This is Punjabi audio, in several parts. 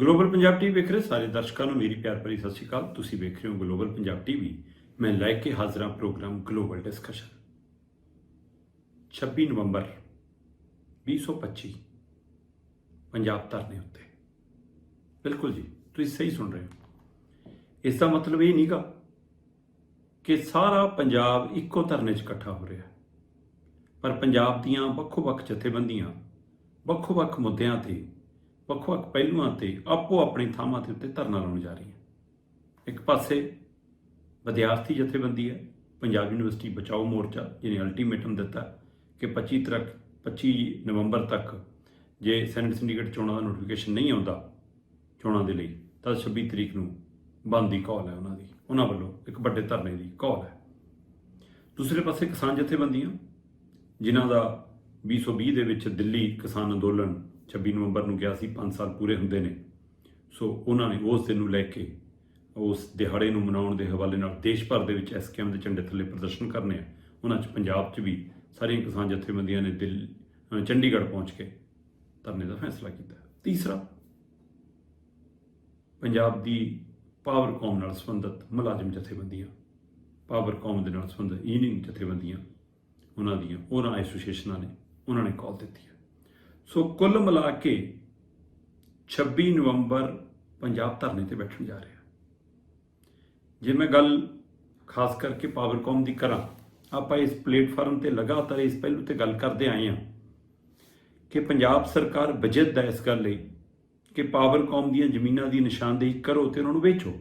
ਗਲੋਬਲ ਪੰਜਾਬ ਟੀਵੀ ਵੇਖ ਰਹੇ ਸਾਰੇ ਦਰਸ਼ਕਾਂ ਨੂੰ ਮੇਰੀ ਪਿਆਰ ਭਰੀ ਸਤਿ ਸ਼੍ਰੀ ਅਕਾਲ। ਤੁਸੀਂ ਵੇਖ ਰਹੇ ਹੋ ਗਲੋਬਲ ਪੰਜਾਬ ਟੀਵੀ। ਮੈਂ ਲੈ ਕੇ ਹਾਜ਼ਰ ਹਾਂ ਪ੍ਰੋਗਰਾਮ ਗਲੋਬਲ ਡਿਸਕਸ਼ਨ 26 ਨਵੰਬਰ 2025 ਪੰਜਾਬ ਧਰਨੇ ਉੱਤੇ। ਬਿਲਕੁਲ ਜੀ, ਤੁਸੀਂ ਸਹੀ ਸੁਣ ਰਹੇ ਹੋ। ਇਸ ਦਾ ਮਤਲਬ ਇਹ ਨਹੀਂਗਾ ਕਿ ਸਾਰਾ ਪੰਜਾਬ ਇੱਕੋ ਧਰਨੇ 'ਚ ਇਕੱਠਾ ਹੋ ਰਿਹਾ। ਪਰ ਪੰਜਾਬ ਦੀਆਂ ਵੱਖੋ-ਵੱਖ ਜਥੇਬੰਦੀਆਂ, ਵੱਖੋ-ਵੱਖ ਮੁੱਦਿਆਂ ਤੇ ਵੱਖ-ਵੱਖ ਪਹਿਲੂਆਂ ਤੇ ਆਪੋ ਆਪਣੀ ਥਾਵਾਂ 'ਤੇ ਉੱਤੇ ਧਰਨਾ ਲਾਉਣ ਜਾ ਰਹੀਆਂ ਇੱਕ ਪਾਸੇ ਵਿਦਿਆਰਥੀ ਜਥੇਬੰਦੀ ਹੈ, ਪੰਜਾਬ ਯੂਨੀਵਰਸਿਟੀ ਬਚਾਓ ਮੋਰਚਾ, ਜਿਹਨੇ ਅਲਟੀਮੇਟਮ ਦਿੱਤਾ ਕਿ 25 ਤੱਕ 25 ਨਵੰਬਰ ਤੱਕ ਜੇ ਸੈਨੇਟ ਸਿੰਡੀਕੇਟ ਚੋਣਾਂ ਦਾ ਨੋਟੀਫਿਕੇਸ਼ਨ ਨਹੀਂ ਆਉਂਦਾ ਚੋਣਾਂ ਦੇ ਲਈ, ਤਾਂ 26 ਤਰੀਕ ਨੂੰ ਬੰਦ ਦੀ ਕਾਲ ਹੈ ਉਹਨਾਂ ਦੀ। ਉਹਨਾਂ ਵੱਲੋਂ ਇੱਕ ਵੱਡੇ ਧਰਨੇ ਦੀ ਕਾਲ ਹੈ। ਦੂਸਰੇ ਪਾਸੇ ਕਿਸਾਨ ਜਥੇਬੰਦੀਆਂ, ਜਿਨ੍ਹਾਂ ਦਾ 2020 ਦੇ ਵਿੱਚ ਦਿੱਲੀ ਕਿਸਾਨ ਅੰਦੋਲਨ 26 ਨਵੰਬਰ ਨੂੰ ਗਿਆ ਸੀ 5 ਸਾਲ ਪੂਰੇ ਹੁੰਦੇ ਨੇ। ਸੋ ਉਹਨਾਂ ਨੇ ਉਸ ਦਿਨ ਨੂੰ ਲੈ ਕੇ ਉਸ ਦਿਹਾੜੇ ਨੂੰ ਮਨਾਉਣ ਦੇ ਹਵਾਲੇ ਨਾਲ ਦੇਸ਼ ਭਰ ਦੇ ਵਿੱਚ ਐਸਕੇਐਮ ਦੇ ਝੰਡੇ ਥੱਲੇ ਪ੍ਰਦਰਸ਼ਨ ਕਰਨੇ ਆ। ਉਹਨਾਂ 'ਚ ਪੰਜਾਬ 'ਚ ਵੀ ਸਾਰੀਆਂ ਕਿਸਾਨ ਜਥੇਬੰਦੀਆਂ ਨੇ ਦਿੱਲੀ ਚੰਡੀਗੜ੍ਹ ਪਹੁੰਚ ਕੇ ਧਰਨੇ ਦਾ ਫੈਸਲਾ ਕੀਤਾ। ਤੀਸਰਾ, ਪੰਜਾਬ ਦੀ ਪਾਵਰਕੌਮ ਨਾਲ ਸੰਬੰਧਿਤ ਮੁਲਾਜ਼ਮ ਜਥੇਬੰਦੀਆਂ ਪਾਵਰਕੌਮ ਦੇ ਨਾਲ ਸੰਬੰਧਿਤ ਯੂਨੀਅਨ ਜਥੇਬੰਦੀਆਂ, ਉਹਨਾਂ ਦੀਆਂ ਉਹਨਾਂ ਐਸੋਸੀਏਸ਼ਨਾਂ ਨੇ, ਉਹਨਾਂ ਨੇ ਕਾਲ ਦਿੱਤੀ ਹੈ ਸੋ ਕੁੱਲ ਮਿਲਾ ਕੇ 26 ਨਵੰਬਰ ਪੰਜਾਬ ਧਰਨੇ ਤੇ ਬੈਠਣ ਜਾ ਰਿਹਾ। ਜੇ ਮੈਂ ਗੱਲ ਖਾਸ ਕਰਕੇ ਪਾਵਰਕੌਮ ਦੀ ਕਰਾਂ, ਆਪਾਂ ਇਸ ਪਲੇਟਫਾਰਮ ਤੇ ਲਗਾਤਾਰ ਇਸ ਪਹਿਲੂ ਤੇ ਗੱਲ ਕਰਦੇ ਆਏ ਹਾਂ ਕਿ ਪੰਜਾਬ ਸਰਕਾਰ ਬਜਟ ਹੈ ਇਸ ਗੱਲ ਲਈ ਕਿ ਪਾਵਰਕੌਮ ਦੀਆਂ ਜ਼ਮੀਨਾਂ ਦੀ ਨਿਸ਼ਾਨਦੇਹੀ ਕਰੋ ਤੇ ਉਹਨਾਂ ਨੂੰ ਵੇਚੋ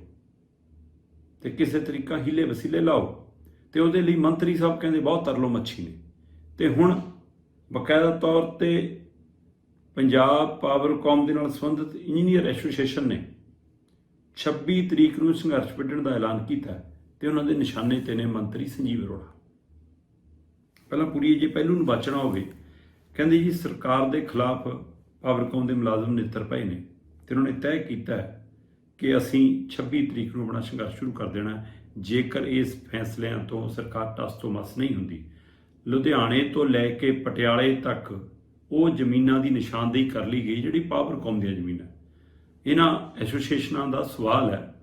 ਤੇ ਕਿਸੇ ਤਰੀਕਾ ਹੀਲੇ ਵਸੀਲੇ ਲਾਓ ਤੇ ਉਹਦੇ ਲਈ ਮੰਤਰੀ ਸਾਹਿਬ ਕਹਿੰਦੇ ਬਹੁਤ ਤਰਲੋ ਮੱਛੀ ਨੇ। ਤੇ ਹੁਣ ਬਕਾਇਦਾ ਤੌਰ ਤੇ ਪੰਜਾਬ ਪਾਵਰਕੌਮ ਦੇ ਨਾਲ ਸੰਬੰਧਿਤ ਇੰਜੀਨੀਅਰ ਐਸੋਸੀਏਸ਼ਨ ਨੇ 26 ਤਰੀਕ ਨੂੰ ਸੰਘਰਸ਼ ਵਿੱਢਣ ਦਾ ਐਲਾਨ ਕੀਤਾ ਹੈ ਤੇ ਉਹਨਾਂ ਦੇ ਨਿਸ਼ਾਨੇ ਤੇ ਨੇ ਮੰਤਰੀ ਸੰਜੀਵ ਅਰੋੜਾ। ਪਹਿਲਾਂ ਪੂਰੀ ਜੇ ਪਹਿਲੂ ਨੂੰ ਬਚਣਾ ਹੋਵੇ, ਕਹਿੰਦੇ ਜੀ ਸਰਕਾਰ ਦੇ ਖਿਲਾਫ ਪਾਵਰਕੌਮ ਦੇ ਮੁਲਾਜ਼ਮ ਨੇਤਰ ਪਏ ਨੇ ਤੇ ਉਹਨਾਂ ਨੇ ਤੈਅ ਕੀਤਾ ਕਿ ਅਸੀਂ 26 ਤਰੀਕ ਨੂੰ ਆਪਣਾ ਸੰਘਰਸ਼ ਸ਼ੁਰੂ ਕਰ ਦੇਣਾ ਜੇਕਰ ਇਸ ਫੈਸਲਿਆਂ ਤੋਂ ਸਰਕਾਰ ਟਸ ਤੋਂ ਮਸ ਨਹੀਂ ਹੁੰਦੀ। ਲੁਧਿਆਣੇ ਤੋਂ ਲੈ ਕੇ ਪਟਿਆਲੇ ਤੱਕ ਉਹ ਜ਼ਮੀਨਾਂ ਦੀ ਨਿਸ਼ਾਨਦੇਹੀ ਕਰ ਲਈ ਗਈ, ਜਿਹੜੀ ਪਾਵਰਕੌਮ ਦੀਆਂ ਜ਼ਮੀਨਾਂ। ਇਹਨਾਂ ਐਸੋਸੀਏਸ਼ਨਾਂ ਦਾ ਸਵਾਲ ਹੈ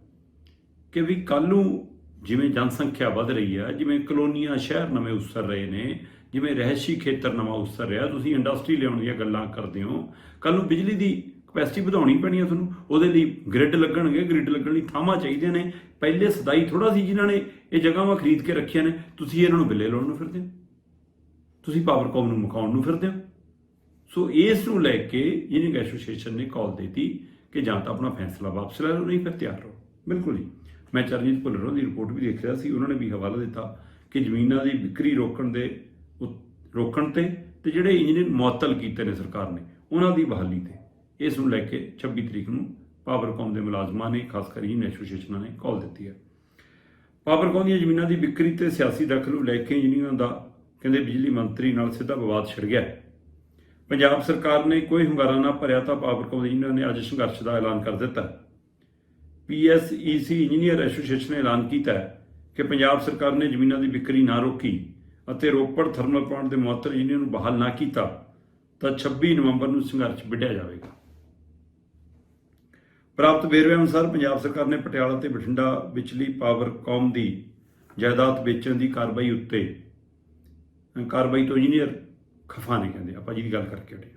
ਕਿ ਵੀ ਕੱਲ ਨੂੰ ਜਿਵੇਂ ਜਨਸੰਖਿਆ ਵੱਧ ਰਹੀ ਹੈ, ਜਿਵੇਂ ਕਲੋਨੀਆਂ, ਸ਼ਹਿਰ ਨਵੇਂ ਉਸਰ ਰਹੇ ਨੇ, ਜਿਵੇਂ ਰਹਿਸ਼ੀ ਖੇਤਰ ਨਵਾਂ ਉਸਰ ਰਿਹਾ, ਤੁਸੀਂ ਇੰਡਸਟਰੀ ਲਿਆਉਣ ਦੀਆਂ ਗੱਲਾਂ ਕਰਦੇ ਹੋ ਕੱਲ ਨੂੰ ਬਿਜਲੀ ਦੀ ਕਪੈਸਿਟੀ ਵਧਾਉਣੀ ਪੈਣੀ ਹੈ ਤੁਹਾਨੂੰ, ਉਹਦੇ ਲਈ ਗ੍ਰਿਡ ਲੱਗਣਗੇ ਗ੍ਰਿਡ ਲੱਗਣ ਲਈ ਥਾਵਾਂ ਚਾਹੀਦੀਆਂ ਨੇ। ਪਹਿਲੇ ਸਦਾਈ ਥੋੜਾ ਸੀ ਜਿਨ੍ਹਾਂ ਨੇ ਇਹ ਜਗ੍ਹਾਵਾਂ ਖਰੀਦ ਕੇ ਰੱਖੀਆਂ ਨੇ, ਤੁਸੀਂ ਇਹਨਾਂ ਨੂੰ ਬਿੱਲੇ ਲਾਉਣ ਨੂੰ ਫਿਰਦੇ ਹੋ। ਤੁਸੀਂ ਪਾਵਰਕੌਮ ਨੂੰ ਮੁਕਾਉਣ ਨੂੰ ਫਿਰਦੇ ਹੋ। ਸੋ ਇਸ ਨੂੰ ਲੈ ਕੇ ਇੰਜੀਨੀਅਰਿੰਗ ਐਸੋਸੀਏਸ਼ਨ ਨੇ ਕਾਲ ਦਿੱਤੀ ਕਿ ਜਾਂ ਤਾਂ ਆਪਣਾ ਫੈਸਲਾ ਵਾਪਸ ਲੈ ਲਓ, ਨਹੀਂ ਫਿਰ ਤਿਆਰ ਰਹੋ। ਬਿਲਕੁਲ ਜੀ। ਮੈਂ ਚਰਨਜੀਤ ਭੁੱਲਰ ਦੀ ਰਿਪੋਰਟ ਵੀ ਦੇਖ ਰਿਹਾ ਸੀ, ਉਹਨਾਂ ਨੇ ਵੀ ਹਵਾਲਾ ਦਿੱਤਾ ਕਿ ਜ਼ਮੀਨਾਂ ਦੀ ਵਿਕਰੀ ਰੋਕਣ ਦੇ ਉ- ਰੋਕਣ ਤੇ ਤੇ ਜਿਹੜੇ ਇੰਜੀਨੀਅਰ ਮੁਅੱਤਲ ਕੀਤੇ ਨੇ ਸਰਕਾਰ ਨੇ, ਉਹਨਾਂ ਦੀ ਬਹਾਲੀ ਤੇ। ਇਸ ਨੂੰ ਲੈ ਕੇ 26 ਤਰੀਕ ਨੂੰ ਪਾਵਰਕੌਮ ਦੇ ਮੁਲਾਜ਼ਮਾਂ ਨੇ, ਖਾਸ ਕਰ ਇੰਜੀਨੀਅਰ ਐਸੋਸੀਏਸ਼ਨਾਂ ਨੇ ਕਾਲ ਦਿੱਤੀ ਹੈ। ਪਾਵਰਕੌਮ ਦੀਆਂ ਜ਼ਮੀਨਾਂ ਦੀ ਵਿਕਰੀ ਤੇ ਸਿਆਸੀ ਦਖਲ ਨੂੰ ਲੈ ਕੇ ਇੰਜੀਨੀਅਰਾਂ ਦਾ ਕਹਿੰਦੇ ਬਿਜਲੀ ਮੰਤਰੀ ਨਾਲ ਸਿੱਧਾ ਵਿਵਾਦ ਛਿੜ ਗਿਆ। ਪੰਜਾਬ ਸਰਕਾਰ ਨੇ ਕੋਈ ਹੁੰਗਾਰਾ ਨਾ ਭਰਿਆ ਤਾਂ ਪਾਵਰਕੌਮ ਦੇ ਨੇ ਅੱਜ ਸੰਘਰਸ਼ ਦਾ ਐਲਾਨ ਕਰ ਦਿੱਤਾ। ਪੀਐਸਈਸੀ ਇੰਜੀਨੀਅਰ ਐਸੋਸੀਏਸ਼ਨ ਨੇ ਐਲਾਨ ਕੀਤਾ ਹੈ ਕਿ ਪੰਜਾਬ ਸਰਕਾਰ ਨੇ ਜ਼ਮੀਨਾਂ ਦੀ ਵਿਕਰੀ ਨਾ ਰੋਕੀ ਅਤੇ ਰੋਪੜ ਥਰਮਲ ਪਲਾਂਟ ਦੇ ਮੁਅੱਤਲ ਇੰਜੀਨੀਅਰ ਨੂੰ ਬਹਾਲ ਨਾ ਕੀਤਾ ਤਾਂ 26 ਨਵੰਬਰ ਨੂੰ ਸੰਘਰਸ਼ ਵਿੱਢਿਆ ਜਾਵੇਗਾ। ਪ੍ਰਾਪਤ ਵੇਰਵੇ ਅਨੁਸਾਰ ਪੰਜਾਬ ਸਰਕਾਰ ਨੇ ਪਟਿਆਲਾ ਤੇ ਬਠਿੰਡਾ ਵਿਚਲੀ ਪਾਵਰਕੌਮ ਦੀ ਜਾਇਦਾਦ ਵੇਚਣ ਦੀ ਕਾਰਵਾਈ ਉੱਤੇ ਕਾਰਵਾਈ ਤੋਂ ਇੰਜੀਨੀਅਰ ਖਫਾ ਨੇ ਕਹਿੰਦੇ, ਆਪਾਂ ਜਿਹਦੀ ਗੱਲ ਕਰਕੇ ਹਟੇ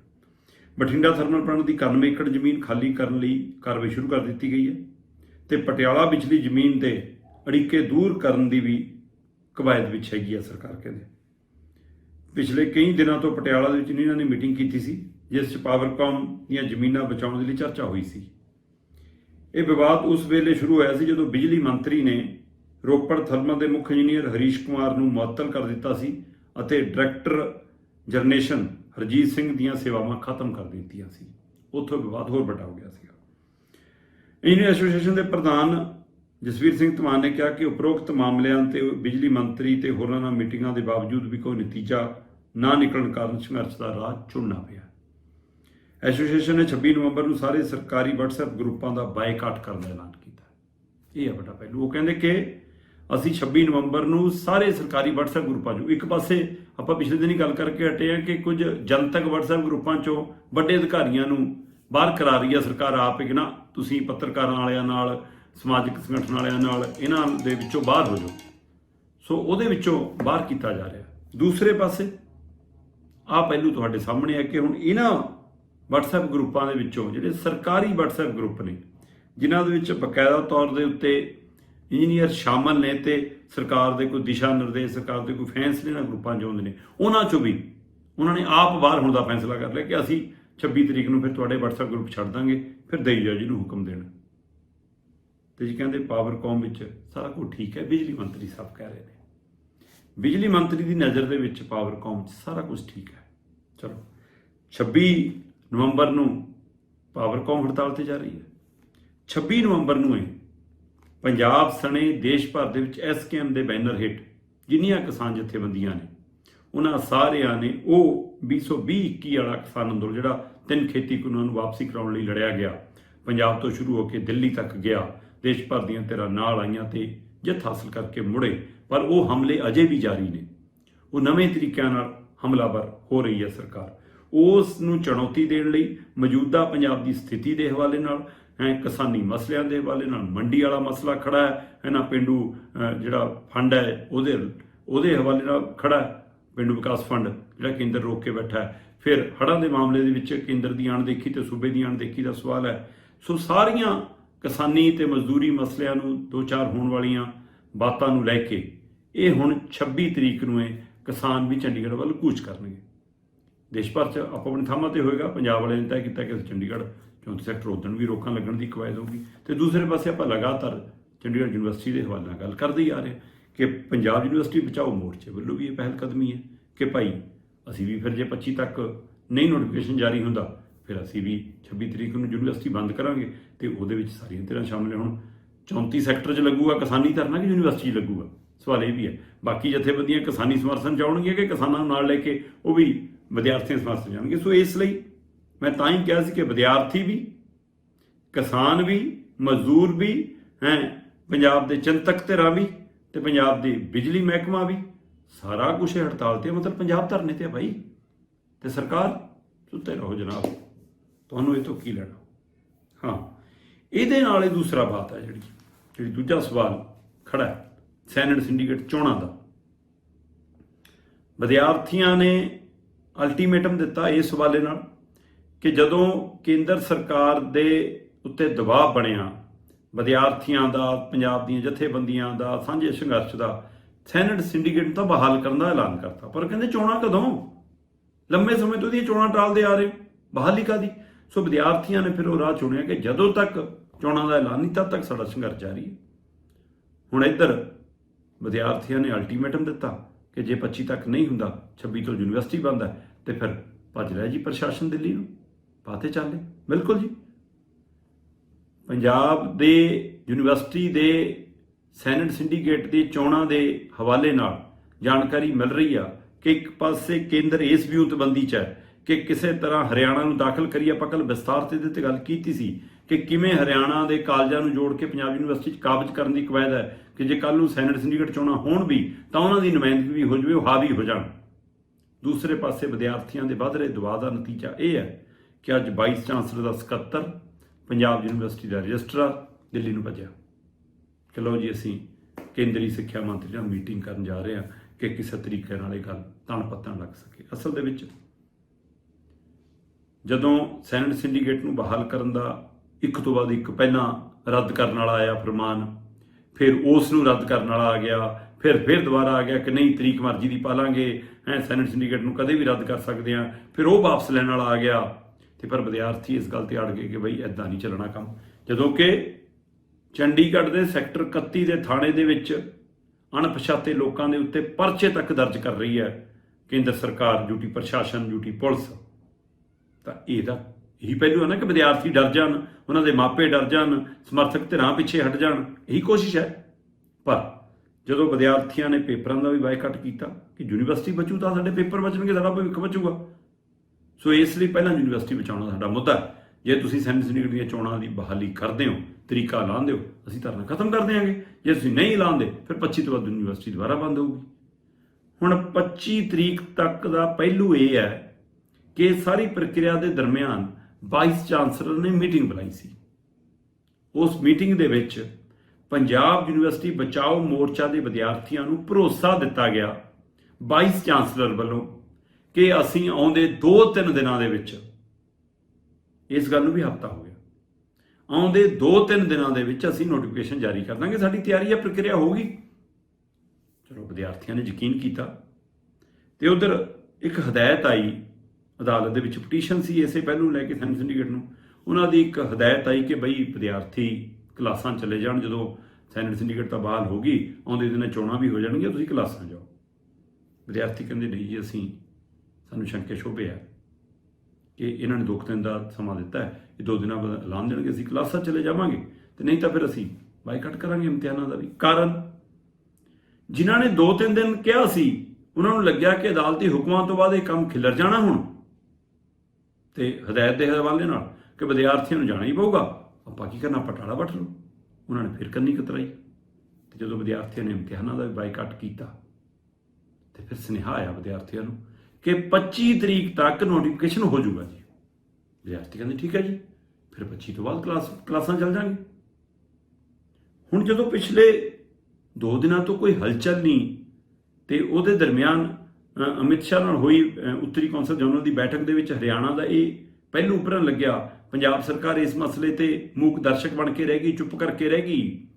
ਬਠਿੰਡਾ ਥਰਮਲ ਪਲਾਂਟ ਦੀ 91 ਏਕੜ ਜ਼ਮੀਨ ਖਾਲੀ ਕਰਨ ਲਈ ਕਾਰਵਾਈ ਸ਼ੁਰੂ ਕਰ ਦਿੱਤੀ ਗਈ ਹੈ ਤੇ ਪਟਿਆਲਾ ਵਿਚਲੀ ਜ਼ਮੀਨ ਦੇ ਅੜਿੱਕੇ ਦੂਰ ਕਰਨ ਦੀ ਵੀ ਕਵਾਇਦ ਵਿੱਚ ਹੈਗੀ ਆ ਸਰਕਾਰ ਕਹਿੰਦੇ। ਪਿਛਲੇ ਕਈ ਦਿਨਾਂ ਤੋਂ ਪਟਿਆਲਾ ਦੇ ਵਿੱਚ ਇਹਨਾਂ ਨੇ ਮੀਟਿੰਗ ਕੀਤੀ ਸੀ, ਜਿਸ 'ਚ ਪਾਵਰਕਾਮ ਦੀਆਂ ਜ਼ਮੀਨਾਂ ਬਚਾਉਣ ਦੇ ਲਈ ਚਰਚਾ ਹੋਈ ਸੀ। ਇਹ ਵਿਵਾਦ ਉਸ ਵੇਲੇ ਸ਼ੁਰੂ ਹੋਇਆ ਸੀ ਜਦੋਂ ਬਿਜਲੀ ਮੰਤਰੀ ਨੇ ਰੋਪੜ ਥਰਮਲ ਦੇ ਮੁੱਖ ਇੰਜੀਨੀਅਰ ਹਰੀਸ਼ ਕੁਮਾਰ ਨੂੰ ਮੁਅੱਤਲ ਕਰ ਦਿੱਤਾ ਸੀ ਅਤੇ ਡਾਇਰੈਕਟਰ ਜਰਨੇਸ਼ਨ ਹਰਜੀਤ ਸਿੰਘ ਦੀਆਂ ਸੇਵਾਵਾਂ ਖਤਮ ਕਰ ਦਿੱਤੀਆਂ ਸੀ। ਉੱਥੋਂ ਵਿਵਾਦ ਹੋਰ ਵੱਡਾ ਹੋ ਗਿਆ ਸੀਗਾ। ਇੰਜੀਨੀਅਰ ਐਸੋਸੀਏਸ਼ਨ ਦੇ ਪ੍ਰਧਾਨ ਜਸਵੀਰ ਸਿੰਘ ਧਮਾਨ ਨੇ ਕਿਹਾ ਕਿ ਉਪਰੋਕਤ ਮਾਮਲਿਆਂ ਤੇ ਬਿਜਲੀ ਮੰਤਰੀ ਤੇ ਹੋਰਾਂ ਨਾਲ ਮੀਟਿੰਗਾਂ ਦੇ ਬਾਵਜੂਦ ਵੀ ਕੋਈ ਨਤੀਜਾ ਨਾ ਨਿਕਲਣ ਕਾਰਨ ਸੰਘਰਸ਼ ਦਾ ਰਾਹ ਚੁਣਨਾ ਪਿਆ। ਐਸੋਸੀਏਸ਼ਨ ਨੇ 26 ਨਵੰਬਰ ਨੂੰ ਸਾਰੇ ਸਰਕਾਰੀ WhatsApp ਗਰੁੱਪਾਂ ਦਾ ਬਾਈਕਾਟ ਕਰਨ ਦਾ ਐਲਾਨ ਕੀਤਾ। ਇਹ ਹੈ ਵੱਡਾ ਪਹਿਲੂ। ਉਹ ਕਹਿੰਦੇ ਕਿ ਅਸੀਂ 26 ਨਵੰਬਰ ਨੂੰ ਸਾਰੇ ਸਰਕਾਰੀ WhatsApp ਗਰੁੱਪਾਂ ਨੂੰ ਇੱਕ ਪਾਸੇ ਆਪਾਂ ਪਿਛਲੇ ਦਿਨ ਹੀ ਗੱਲ ਕਰਕੇ ਹਟੇ ਆ ਕਿ ਕੁਝ ਜਨਤਕ WhatsApp ਗਰੁੱਪਾਂ 'ਚੋਂ ਵੱਡੇ ਅਧਿਕਾਰੀਆਂ ਨੂੰ ਬਾਹਰ ਕਰਾ ਰਹੀ ਹੈ ਸਰਕਾਰ ਆਪ ਹੀ ਨਾ ਤੁਸੀਂ ਪੱਤਰਕਾਰਾਂ ਵਾਲਿਆਂ ਨਾਲ, ਸਮਾਜਿਕ ਸੰਗਠਨ ਵਾਲਿਆਂ ਨਾਲ ਇਹਨਾਂ ਦੇ ਵਿੱਚੋਂ ਬਾਹਰ ਹੋ ਜਾਓ। ਸੋ ਉਹਦੇ ਵਿੱਚੋਂ ਬਾਹਰ ਕੀਤਾ ਜਾ ਰਿਹਾ। ਦੂਸਰੇ ਪਾਸੇ ਆ ਪਹਿਲੂ ਤੁਹਾਡੇ ਸਾਹਮਣੇ ਹੈ ਕਿ ਹੁਣ ਇਹਨਾਂ WhatsApp ਗਰੁੱਪਾਂ ਦੇ ਵਿੱਚੋਂ ਜਿਹੜੇ ਸਰਕਾਰੀ WhatsApp ਗਰੁੱਪ ਨੇ, ਜਿਨ੍ਹਾਂ ਦੇ ਵਿੱਚ ਬਕਾਇਦਾ ਤੌਰ ਦੇ ਉੱਤੇ ਇੰਜੀਨੀਅਰ ਸ਼ਾਮਲ ਨੇ ਤੇ ਸਰਕਾਰ ਦੇ ਕੋਈ ਦਿਸ਼ਾ ਨਿਰਦੇਸ਼, ਸਰਕਾਰ ਦੇ ਕੋਈ ਫੈਸਲੇ ਨਾਲ ਗਰੁੱਪਾਂ 'ਚ ਨੇ। ਉਹਨਾਂ 'ਚੋਂ ਵੀ ਉਹਨਾਂ ਨੇ ਆਪ ਬਾਹਰ ਹੋਣ ਦਾ ਫੈਸਲਾ ਕਰ ਲਿਆ ਕਿ ਅਸੀਂ 26 ਤਰੀਕ ਨੂੰ ਫਿਰ ਤੁਹਾਡੇ WhatsApp ਗਰੁੱਪ ਛੱਡ ਦਾਂਗੇ, ਫਿਰ ਦੇਈ ਜਾਓ ਜਿਹਨੂੰ ਹੁਕਮ ਦੇਣਾ। ਤੇ ਜੀ ਕਹਿੰਦੇ ਪਾਵਰਕੌਮ ਵਿੱਚ ਸਾਰਾ ਕੁਝ ਠੀਕ ਹੈ, ਬਿਜਲੀ ਮੰਤਰੀ ਸਾਹਿਬ ਕਹਿ ਰਹੇ ਨੇ। ਬਿਜਲੀ ਮੰਤਰੀ ਦੀ ਨਜ਼ਰ ਦੇ ਵਿੱਚ ਪਾਵਰਕੌਮ 'ਚ ਸਾਰਾ ਕੁਝ ਠੀਕ ਹੈ। ਚਲੋ 26 ਨਵੰਬਰ ਨੂੰ ਪਾਵਰਕੌਮ ਹੜਤਾਲ ਤੇ ਜਾ ਰਹੀ ਹੈ। 26 ਨਵੰਬਰ ਨੂੰ ਇਹ ਪੰਜਾਬ ਸਣੇ ਦੇਸ਼ ਭਰ ਦੇ ਵਿੱਚ ਐਸਕੇਐਮ ਦੇ ਬੈਨਰ ਹੇਠ ਜਿੰਨੀਆਂ ਕਿਸਾਨ ਜਥੇਬੰਦੀਆਂ ਨੇ, ਉਹਨਾਂ ਸਾਰਿਆਂ ਨੇ ਉਹ 220-21 ਵਾਲਾ ਕਿਸਾਨ ਅੰਦੋਲਨ ਜਿਹੜਾ ਤਿੰਨ ਖੇਤੀ ਕਾਨੂੰਨਾਂ ਨੂੰ ਵਾਪਸੀ ਕਰਾਉਣ ਲਈ ਲੜਿਆ ਗਿਆ, ਪੰਜਾਬ ਤੋਂ ਸ਼ੁਰੂ ਹੋ ਕੇ ਦਿੱਲੀ ਤੱਕ ਗਿਆ, ਦੇਸ਼ ਭਰ ਦੀਆਂ ਧਿਰਾਂ ਨਾਲ ਆਈਆਂ ਤੇ ਜਿੱਤ ਹਾਸਲ ਕਰਕੇ ਮੁੜੇ, ਪਰ ਉਹ ਹਮਲੇ ਅਜੇ ਵੀ ਜਾਰੀ ਨੇ। ਉਹ ਨਵੇਂ ਤਰੀਕਿਆਂ ਨਾਲ ਹਮਲਾਵਰ ਹੋ ਰਹੀ ਹੈ ਸਰਕਾਰ। ਉਸ ਨੂੰ ਚੁਣੌਤੀ ਦੇਣ ਲਈ ਮੌਜੂਦਾ ਪੰਜਾਬ ਦੀ ਸਥਿਤੀ ਦੇ ਹਵਾਲੇ ਨਾਲ ਹੈ, ਕਿਸਾਨੀ ਮਸਲਿਆਂ ਦੇ ਹਵਾਲੇ ਨਾਲ ਮੰਡੀ ਵਾਲਾ ਮਸਲਾ ਖੜਾ ਹੈ, ਇਹਨਾਂ ਪਿੰਡੂ ਜਿਹੜਾ ਫੰਡ ਹੈ, ਉਹਦੇ ਉਹਦੇ ਹਵਾਲੇ ਨਾਲ ਖੜਾ ਹੈ, ਪਿੰਡੂ ਵਿਕਾਸ ਫੰਡ, ਜਿਹੜਾ ਕੇਂਦਰ ਰੋਕ ਕੇ ਬੈਠਾ ਹੈ। ਫਿਰ ਹੜ੍ਹਾਂ ਦੇ ਮਾਮਲੇ ਦੇ ਵਿੱਚ ਕੇਂਦਰ ਦੀ ਅਣਦੇਖੀ ਤੇ ਸੂਬੇ ਦੀ ਅਣਦੇਖੀ ਦਾ ਸਵਾਲ ਹੈ। ਸੋ ਸਾਰੀਆਂ ਕਿਸਾਨੀ ਤੇ ਮਜ਼ਦੂਰੀ ਮਸਲਿਆਂ ਨੂੰ ਦੋ ਚਾਰ ਹੋਣ ਵਾਲੀਆਂ ਬਾਤਾਂ ਨੂੰ ਲੈ ਕੇ, ਇਹ ਹੁਣ 26 ਤਰੀਕ ਨੂੰ ਇਹ ਕਿਸਾਨ ਵੀ ਚੰਡੀਗੜ੍ਹ ਵੱਲ ਕੂਚ ਕਰਨਗੇ। ਦੇਸ਼ ਭਰ ਚ ਆਪੋ ਆਪਣੀ ਥਾਵਾਂ ਤੇ ਹੋਏਗਾ, ਪੰਜਾਬ ਵਾਲਿਆਂ ਨੇ ਤੈਅ ਕੀਤਾ ਕਿ ਅਸੀਂ ਚੰਡੀਗੜ੍ਹ 34 ਸੈਕਟਰ ਉਦਣ ਵੀ ਰੋਕਾਂ ਲੱਗਣ ਦੀ ਕਵਾਇਦ ਹੋਊਗੀ। ਤੇ ਦੂਸਰੇ ਪਾਸੇ ਆਪਾਂ ਲਗਾਤਾਰ ਚੰਡੀਗੜ੍ਹ ਯੂਨੀਵਰਸਿਟੀ ਦੇ ਹਵਾਲੇ ਨਾਲ ਗੱਲ ਕਰਦੇ ਹੀ ਆ ਰਹੇ ਹਾਂ ਕਿ ਪੰਜਾਬ ਯੂਨੀਵਰਸਿਟੀ ਬਚਾਓ ਮੋਰਚੇ ਵੱਲੋਂ ਵੀ ਇਹ ਪਹਿਲ ਕਦਮੀ ਹੈ ਕਿ ਭਾਈ ਅਸੀਂ ਵੀ ਫਿਰ ਜੇ 25 ਤੱਕ ਨਹੀਂ ਨੋਟੀਫਿਕੇਸ਼ਨ ਜਾਰੀ ਹੁੰਦਾ, ਫਿਰ ਅਸੀਂ ਵੀ 26 ਤਰੀਕ ਨੂੰ ਯੂਨੀਵਰਸਿਟੀ ਬੰਦ ਕਰਾਂਗੇ ਤੇ ਉਹਦੇ ਵਿੱਚ ਸਾਰੀਆਂ ਧਿਰਾਂ ਸ਼ਾਮਲ ਹੋਣ। 34 ਸੈਕਟਰ 'ਚ ਲੱਗੂਗਾ ਕਿਸਾਨੀ ਧਰਨਾ ਕਿ ਯੂਨੀਵਰਸਿਟੀ 'ਚ ਲੱਗੂਗਾ। ਸਵਾਲ ਇਹ ਵੀ ਹੈ। ਬਾਕੀ ਜਥੇਬੰਦੀਆਂ ਕਿਸਾਨੀ ਸਮਰਥਨ ਚਾਉਣਗੀਆਂ ਕਿ ਕਿਸਾਨਾਂ ਨੂੰ ਨਾਲ ਲੈ ਕੇ ਉਹ ਵੀ ਵਿਦਿਆਰਥੀਆਂ ਸਮਰਥਨ ਜਾਣਗੇ ਸੋ ਇਸ ਲਈ ਮੈਂ ਤਾਂ ਹੀ ਕਿਹਾ ਸੀ ਕਿ ਵਿਦਿਆਰਥੀ ਵੀ, ਕਿਸਾਨ ਵੀ, ਮਜ਼ਦੂਰ ਵੀ, ਹੈ, ਪੰਜਾਬ ਦੇ ਚਿੰਤਕ ਧਿਰਾਂ ਵੀ ਤੇ ਪੰਜਾਬ ਦੇ ਬਿਜਲੀ ਮਹਿਕਮਾ ਵੀ, ਸਾਰਾ ਕੁਝ ਹੜਤਾਲ ਤੇ ਮਤਲਬ ਪੰਜਾਬ ਧਰਨੇ ਤੇ ਆ ਭਾਈ ਤੇ ਸਰਕਾਰ, ਸੁੱਤੇ ਰਹੋ ਜਨਾਬ, ਤੁਹਾਨੂੰ ਇਹ ਤੋਂ ਕੀ ਲੈਣਾ? ਹਾਂ, ਇਹਦੇ ਨਾਲ ਇਹ ਦੂਸਰਾ ਬਾਤ ਹੈ ਜਿਹੜੀ ਜਿਹੜੀ ਦੂਜਾ ਸਵਾਲ ਖੜਾ ਹੈ, ਸੈਨੇਟ ਸਿੰਡੀਕੇਟ ਚੋਣਾਂ ਦਾ। ਵਿਦਿਆਰਥੀਆਂ ਨੇ ਅਲਟੀਮੇਟਮ ਦਿੱਤਾ ਇਸ ਹਵਾਲੇ ਨਾਲ ਕਿ ਜਦੋਂ ਕੇਂਦਰ ਸਰਕਾਰ ਦੇ ਉੱਤੇ ਦਬਾਅ ਬਣਿਆ, ਵਿਦਿਆਰਥੀਆਂ ਦਾ, ਪੰਜਾਬ ਦੀਆਂ ਜਥੇਬੰਦੀਆਂ ਦਾ, ਸਾਂਝੇ ਸੰਘਰਸ਼ ਦਾ, ਸੈਨੇਟ ਸਿੰਡੀਕੇਟ ਤਾਂ ਬਹਾਲ ਕਰਨ ਦਾ ਐਲਾਨ ਕਰਤਾ। ਪਰ ਕਹਿੰਦੇ ਚੋਣਾਂ ਕਦੋਂ? ਲੰਮੇ ਸਮੇਂ ਤੋਂ ਇਹਦੀਆਂ ਚੋਣਾਂ ਟਾਲਦੇ ਆ ਰਹੇ ਬਹਾਲੀ ਕਾਦੀ ਸੋ ਵਿਦਿਆਰਥੀਆਂ ਨੇ ਫਿਰ ਉਹ ਰਾਹ ਚੁਣਿਆ ਕਿ ਜਦੋਂ ਤੱਕ ਚੋਣਾਂ ਦਾ ਐਲਾਨ ਨਹੀਂ, ਤਦ ਤੱਕ ਸਾਡਾ ਸੰਘਰਸ਼ ਜਾਰੀ ਹੈ। ਹੁਣ ਇੱਧਰ ਵਿਦਿਆਰਥੀਆਂ ਨੇ ਅਲਟੀਮੇਟਮ ਦਿੱਤਾ ਕਿ ਜੇ 25 ਤੱਕ ਨਹੀਂ ਹੁੰਦਾ 26 ਤੋਂ ਯੂਨੀਵਰਸਿਟੀ ਬੰਦ ਹੈ, ਤੇ ਫਿਰ ਭੱਜ ਰਿਹਾ ਜੀ ਪ੍ਰਸ਼ਾਸਨ ਦਿੱਲੀ ਨੂੰ। ਪਾਤੇ ਚੱਲੇ ਬਿਲਕੁਲ ਜੀ। ਪੰਜਾਬ ਦੇ ਯੂਨੀਵਰਸਿਟੀ ਦੇ ਸੈਨੇਟ ਸਿੰਡੀਕੇਟ ਦੀ ਚੋਣਾਂ ਦੇ ਹਵਾਲੇ ਨਾਲ ਜਾਣਕਾਰੀ ਮਿਲ ਰਹੀ ਆ ਕਿ ਇੱਕ ਪਾਸੇ ਕੇਂਦਰ ਇਸ ਵਿਉਂਤਬੰਦੀ ਚ ਹੈ ਕਿ ਕਿਸੇ ਤਰ੍ਹਾਂ ਹਰਿਆਣਾ ਨੂੰ ਦਾਖਲ ਕਰੀ ਆਪਾਂ ਕੱਲ ਵਿਸਤਾਰ ਤੇ ਇਹਦੇ ਤੇ ਗੱਲ ਕੀਤੀ ਸੀ ਕਿ ਕਿਵੇਂ ਹਰਿਆਣਾ ਦੇ ਕਾਲਜਾਂ ਨੂੰ ਜੋੜ ਕੇ ਪੰਜਾਬ ਯੂਨੀਵਰਸਿਟੀ ਚ ਕਾਬਜ ਕਰਨ ਦੀ ਕਵਾਇਦ ਹੈ ਕਿ ਜੇ ਕੱਲ ਨੂੰ ਸੈਨੇਟ ਸਿੰਡੀਕੇਟ ਚੋਣਾਂ ਹੋਣ ਵੀ, ਤਾਂ ਉਹਨਾਂ ਦੀ ਨੁਮਾਇੰਦਗੀ ਵੀ ਹੋ ਜਵੇ, ਉਹ ਹਾਵੀ ਹੋ ਜਾਣ। ਦੂਸਰੇ ਪਾਸੇ ਵਿਦਿਆਰਥੀਆਂ ਦੇ ਵੱਧ ਰਹੇ ਦਬਾਅ ਦਾ ਨਤੀਜਾ ਇਹ ਹੈ ਕਿ ਅੱਜ ਵਾਈਸ ਚਾਂਸਲਰ ਦਾ ਸਕੱਤਰ ਪੰਜਾਬ ਯੂਨੀਵਰਸਿਟੀ ਦਾ ਰਜਿਸਟਰਾਰ ਦਿੱਲੀ ਨੂੰ ਭੱਜਿਆ। ਕਿ ਲਓ ਜੀ, ਅਸੀਂ ਕੇਂਦਰੀ ਸਿੱਖਿਆ ਮੰਤਰੀ ਨਾਲ ਮੀਟਿੰਗ ਕਰਨ ਜਾ ਰਹੇ ਹਾਂ ਕਿ ਕਿਸੇ ਤਰੀਕੇ ਨਾਲ ਇਹ ਗੱਲ ਤਣ ਪੱਤਣ ਲੱਗ ਸਕੇ। ਅਸਲ ਦੇ ਵਿੱਚ ਜਦੋਂ ਸੈਨੇਟ ਸਿੰਡੀਕੇਟ ਨੂੰ ਬਹਾਲ ਕਰਨ ਦਾ ਇੱਕ ਤੋਂ ਬਾਅਦ ਇੱਕ ਪਹਿਲਾਂ ਰੱਦ ਕਰਨ ਵਾਲਾ ਆਇਆ ਫਰਮਾਨ, ਫਿਰ ਉਸ ਨੂੰ ਰੱਦ ਕਰਨ ਵਾਲਾ ਆ ਗਿਆ, ਫਿਰ ਫਿਰ ਦੁਬਾਰਾ ਆ ਗਿਆ ਕਿ ਨਹੀਂ, ਤਰੀਕ ਮਰਜ਼ੀ ਦੀ ਪਾਲਾਂਗੇ ਹੈ ਸੈਨੇਟ ਸਿੰਡੀਕੇਟ ਨੂੰ ਕਦੇ ਵੀ ਰੱਦ ਕਰ ਸਕਦੇ ਆ ਫਿਰ ਉਹ ਵਾਪਸ ਲੈਣ ਵਾਲਾ ਆ ਗਿਆ। ਤੇ ਪਰ ਵਿਦਿਆਰਥੀ ਇਸ ਗੱਲ ਤੇ ਅੜ ਗਏ ਕਿ ਬਈ ਐਦਾਂ ਨਹੀਂ ਚੱਲਣਾ ਕੰਮ। ਜਦੋਂ ਕਿ ਚੰਡੀਗੜ੍ਹ ਦੇ ਸੈਕਟਰ 31 ਦੇ ਥਾਣੇ ਦੇ ਵਿੱਚ ਅਣਪਛਾਤੇ ਲੋਕਾਂ ਦੇ ਉੱਤੇ ਪਰਚੇ ਤੱਕ ਦਰਜ ਕਰ ਰਹੀ ਹੈ ਕੇਂਦਰ ਸਰਕਾਰ, ਡਿਊਟੀ ਪ੍ਰਸ਼ਾਸਨ, ਡਿਊਟੀ ਪੁਲਿਸ। ਤਾਂ ਇਹਦਾ ਇਹੀ ਪਹਿਲੂ ਹੈ ਨਾ ਕਿ ਵਿਦਿਆਰਥੀ ਡਰ ਜਾਣ, ਉਹਨਾਂ ਦੇ ਮਾਪੇ ਡਰ ਜਾਣ, ਸਮਰਥਕ ਧਿਰਾਂ ਪਿੱਛੇ ਹਟ ਜਾਣ, ਇਹੀ ਕੋਸ਼ਿਸ਼ ਹੈ। ਪਰ ਜਦੋਂ ਵਿਦਿਆਰਥੀਆਂ ਨੇ ਪੇਪਰਾਂ ਦਾ ਵੀ ਬਾਈਕਾਟ ਕੀਤਾ ਕਿ ਯੂਨੀਵਰਸਿਟੀ ਬਚੂ ਤਾਂ ਸਾਡੇ ਪੇਪਰ ਬਚਣਗੇ, ਸਾਡਾ ਭਵਿੱਖ ਬਚੂਗਾ। ਸੋ ਇਸ ਲਈ ਪਹਿਲਾਂ ਯੂਨੀਵਰਸਿਟੀ ਬਚਾਉਣਾ ਸਾਡਾ ਮੁੱਦਾ ਜੇ ਤੁਸੀਂ ਸੈਨੇਟ ਸਿੰਡੀਕੇਟ ਦੀਆਂ ਚੋਣਾਂ ਦੀ ਬਹਾਲੀ ਕਰਦੇ ਹੋ, ਤਰੀਕਾ ਲਾਉਂਦੇ ਹੋ, ਅਸੀਂ ਧਰਨਾ ਖਤਮ ਕਰ ਦਿਆਂਗੇ। ਜੇ ਤੁਸੀਂ ਨਹੀਂ ਲਾਉਂਦੇ, ਫਿਰ 25 ਤੋਂ ਬਾਅਦ ਯੂਨੀਵਰਸਿਟੀ ਦੁਬਾਰਾ ਬੰਦ ਹੋਊਗੀ। ਹੁਣ 25 ਤਰੀਕ ਤੱਕ ਦਾ ਪਹਿਲੂ ਇਹ ਹੈ ਕਿ ਸਾਰੀ ਪ੍ਰਕਿਰਿਆ ਦੇ ਦਰਮਿਆਨ ਵਾਈਸ ਚਾਂਸਲਰ ਨੇ ਮੀਟਿੰਗ ਬੁਲਾਈ ਸੀ। ਉਸ ਮੀਟਿੰਗ ਦੇ ਵਿੱਚ ਪੰਜਾਬ ਯੂਨੀਵਰਸਿਟੀ ਬਚਾਓ ਮੋਰਚਾ ਦੇ ਵਿਦਿਆਰਥੀਆਂ ਨੂੰ ਭਰੋਸਾ ਦਿੱਤਾ ਗਿਆ। ਵਾਈਸ ਚਾਂਸਲਰ ਵੱਲੋਂ ਕਿ ਅਸੀਂ ਆਉਂਦੇ 2-3 ਦਿਨਾਂ ਦੇ ਵਿੱਚ, ਇਸ ਗੱਲ ਨੂੰ ਵੀ ਹਫਤਾ ਹੋ ਗਿਆ। ਆਉਂਦੇ 2-3 ਦਿਨਾਂ ਦੇ ਵਿੱਚ ਅਸੀਂ ਨੋਟੀਫਿਕੇਸ਼ਨ ਜਾਰੀ ਕਰ ਦਾਂਗੇ, ਸਾਡੀ ਤਿਆਰੀ ਹੈ ਪ੍ਰਕਿਰਿਆ ਹੋਊਗੀ। ਚਲੋ, ਵਿਦਿਆਰਥੀਆਂ ਨੇ ਯਕੀਨ ਕੀਤਾ। ਤੇ ਉਧਰ ਇੱਕ ਹਦਾਇਤ ਆਈ, ਅਦਾਲਤ ਦੇ ਵਿੱਚ ਪਟੀਸ਼ਨ ਸੀ, ਇਸੇ ਪਹਿਲੂ ਲੈ ਕੇ ਸੈਂਟ ਸਿੰਡੀਕੇਟ ਨੂੰ। ਉਹਨਾਂ ਦੀ ਇੱਕ ਹਦਾਇਤ ਆਈ ਕਿ ਬਈ ਵਿਦਿਆਰਥੀ ਕਲਾਸਾਂ ਚਲੇ ਜਾਣ, ਜਦੋਂ ਸੈਨੇਟ ਸਿੰਡੀਕੇਟ ਤਾਂ ਬਹਾਲ ਹੋ ਗਈ, ਆਉਂਦੇ ਦਿਨਾਂ ਚੋਣਾਂ ਵੀ ਹੋ ਜਾਣਗੀਆਂ, ਤੁਸੀਂ ਕਲਾਸਾਂ ਜਾਓ। ਵਿਦਿਆਰਥੀ ਕਹਿੰਦੇ, ਨਹੀਂ ਜੀ, ਅਸੀਂ ਸਾਨੂੰ ਸ਼ੰਕੇ ਸ਼ੋਭੇ ਆ ਕਿ ਇਹਨਾਂ ਨੇ ਦੋ ਕੁ ਦਿਨ ਦਾ ਸਮਾਂ ਦਿੱਤਾ ਹੈ। ਇਹ ਦੋ ਦਿਨਾਂ ਬਾਅਦ ਐਲਾਨ ਦੇਣਗੇ। ਅਸੀਂ ਕਲਾਸਾਂ ਚਲੇ ਜਾਵਾਂਗੇ ਤੇ ਨਹੀਂ ਤਾਂ ਫਿਰ ਅਸੀਂ ਬਾਈਕਾਟ ਕਰਾਂਗੇ ਇਮਤਿਹਾਨਾਂ ਦਾ ਵੀ। ਕਾਰਨ? ਜਿਨ੍ਹਾਂ ਨੇ ਦੋ ਤਿੰਨ ਦਿਨ ਕਿਹਾ ਸੀ, ਉਹਨਾਂ ਨੂੰ ਲੱਗਿਆ ਕਿ ਅਦਾਲਤੀ ਹੁਕਮਾਂ ਤੋਂ ਬਾਅਦ ਇਹ ਕੰਮ ਖਿਲਰ ਜਾਣਾ ਹੁਣ। ਤੇ ਹਦਾਇਤ ਦੇ ਹਵਾਲੇ ਨਾਲ ਕਿ ਵਿਦਿਆਰਥੀਆਂ ਨੂੰ ਜਾਣਾ ਹੀ ਪਊਗਾ। ਆਪਾਂ ਕੀ ਕਰਨਾ? ਪਟਾਲਾ ਵੱਟ ਲਓ। ਉਹਨਾਂ ਨੇ ਫਿਰ ਕੰਨੀ ਕਤਰਾਈ। ਤੇ ਜਦੋਂ ਵਿਦਿਆਰਥੀਆਂ ਨੇ ਇਮਤਿਹਾਨਾਂ ਦਾ ਵੀ ਬਾਈਕਾਟ ਕੀਤਾ, ਤੇ ਫਿਰ ਸੁਨੇਹਾ ਆਇਆ ਵਿਦਿਆਰਥੀਆਂ ਨੂੰ ਕਿ 25 ਤਰੀਕ ਤੱਕ ਨੋਟੀਫਿਕੇਸ਼ਨ ਹੋ ਜਾਊਗਾ ਜੀ। ਵਿਦਿਆਰਥੀ ਕਹਿੰਦੇ ਠੀਕ ਹੈ ਜੀ, ਫਿਰ 25 ਤੋਂ ਬਾਅਦ ਕਲਾਸ ਕਲਾਸਾਂ ਚੱਲ ਜਾਣਗੇ। ਹੁਣ ਜਦੋਂ ਪਿਛਲੇ 2 ਦਿਨਾਂ ਤੋਂ ਕੋਈ ਹਲਚਲ ਨਹੀਂ, ਤੇ ਉਹਦੇ ਦਰਮਿਆਨ ਅਮਿਤ ਸ਼ਾਹ ਨਾਲ ਹੋਈ ਉੱਤਰੀ ਕੌਂਸਲ ਜਨਰਲ ਦੀ ਬੈਠਕ ਦੇ ਵਿੱਚ ਹਰਿਆਣਾ ਦਾ ਇਹ ਪਹਿਲੂ ਉਪਰਨ ਲੱਗਿਆ। ਪੰਜਾਬ ਸਰਕਾਰ ਇਸ ਮਸਲੇ ਤੇ ਮੂਕ ਦਰਸ਼ਕ ਬਣ ਕੇ ਰਹਿ ਗਈ, ਚੁੱਪ ਕਰਕੇ ਰਹਿ ਗਈ।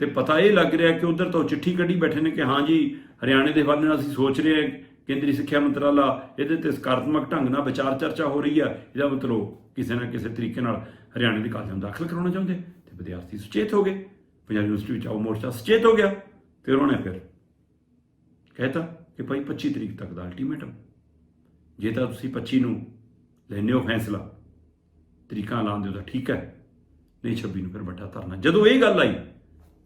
ਤੇ ਪਤਾ ਇਹ ਲੱਗ ਰਿਹਾ ਕਿ ਉਧਰ ਤੋਂ ਚਿੱਠੀ ਕੱਢੀ ਬੈਠੇ ਨੇ ਕਿ ਹਾਂ ਜੀ, ਹਰਿਆਣੇ ਦੇ ਹਵਾਲੇ ਨਾਲ ਅਸੀਂ ਸੋਚ ਰਹੇ ਹਾਂ ਕੇਂਦਰੀ ਸਿੱਖਿਆ ਮੰਤਰਾਲਾ, ਇਹਦੇ ਤੇ ਸਕਾਰਾਤਮਕ ਢੰਗ ਨਾਲ ਵਿਚਾਰ ਚਰਚਾ ਹੋ ਰਹੀ ਆ ਇਹਦਾ ਮਤਲਬ ਕਿਸੇ ਨਾ ਕਿਸੇ ਤਰੀਕੇ ਨਾਲ ਹਰਿਆਣੇ ਦੇ ਕਾਲਜਾਂ ਨੂੰ ਦਾਖਲ ਕਰਾਉਣਾ ਚਾਹੁੰਦੇ ਤੇ ਵਿਦਿਆਰਥੀ ਸੁਚੇਤ ਹੋ ਗਏ। ਪੰਜਾਬ ਯੂਨੀਵਰਸਿਟੀ ਵਿੱਚ ਆਓ, ਮੋਰਚਾ ਸੁਚੇਤ ਹੋ ਗਿਆ ਅਤੇ ਉਹਨਾਂ ਨੇ ਫਿਰ ਕਹਿਤਾ ਕਿ ਭਾਈ 25 ਤਰੀਕ ਤੱਕ ਦਾ ਅਲਟੀਮੇਟਮ ਜੇ ਤਾਂ ਤੁਸੀਂ 25 ਨੂੰ ਲੈਨੇ ਹੋ ਫੈਸਲਾ, ਤਰੀਕਾਂ ਲਾਉਂਦੇ ਹੋ ਤਾਂ ਠੀਕ ਹੈ। ਨਹੀਂ 26 ਨੂੰ ਫਿਰ ਵੱਡਾ ਧਰਨਾ। ਜਦੋਂ ਇਹ ਗੱਲ ਆਈ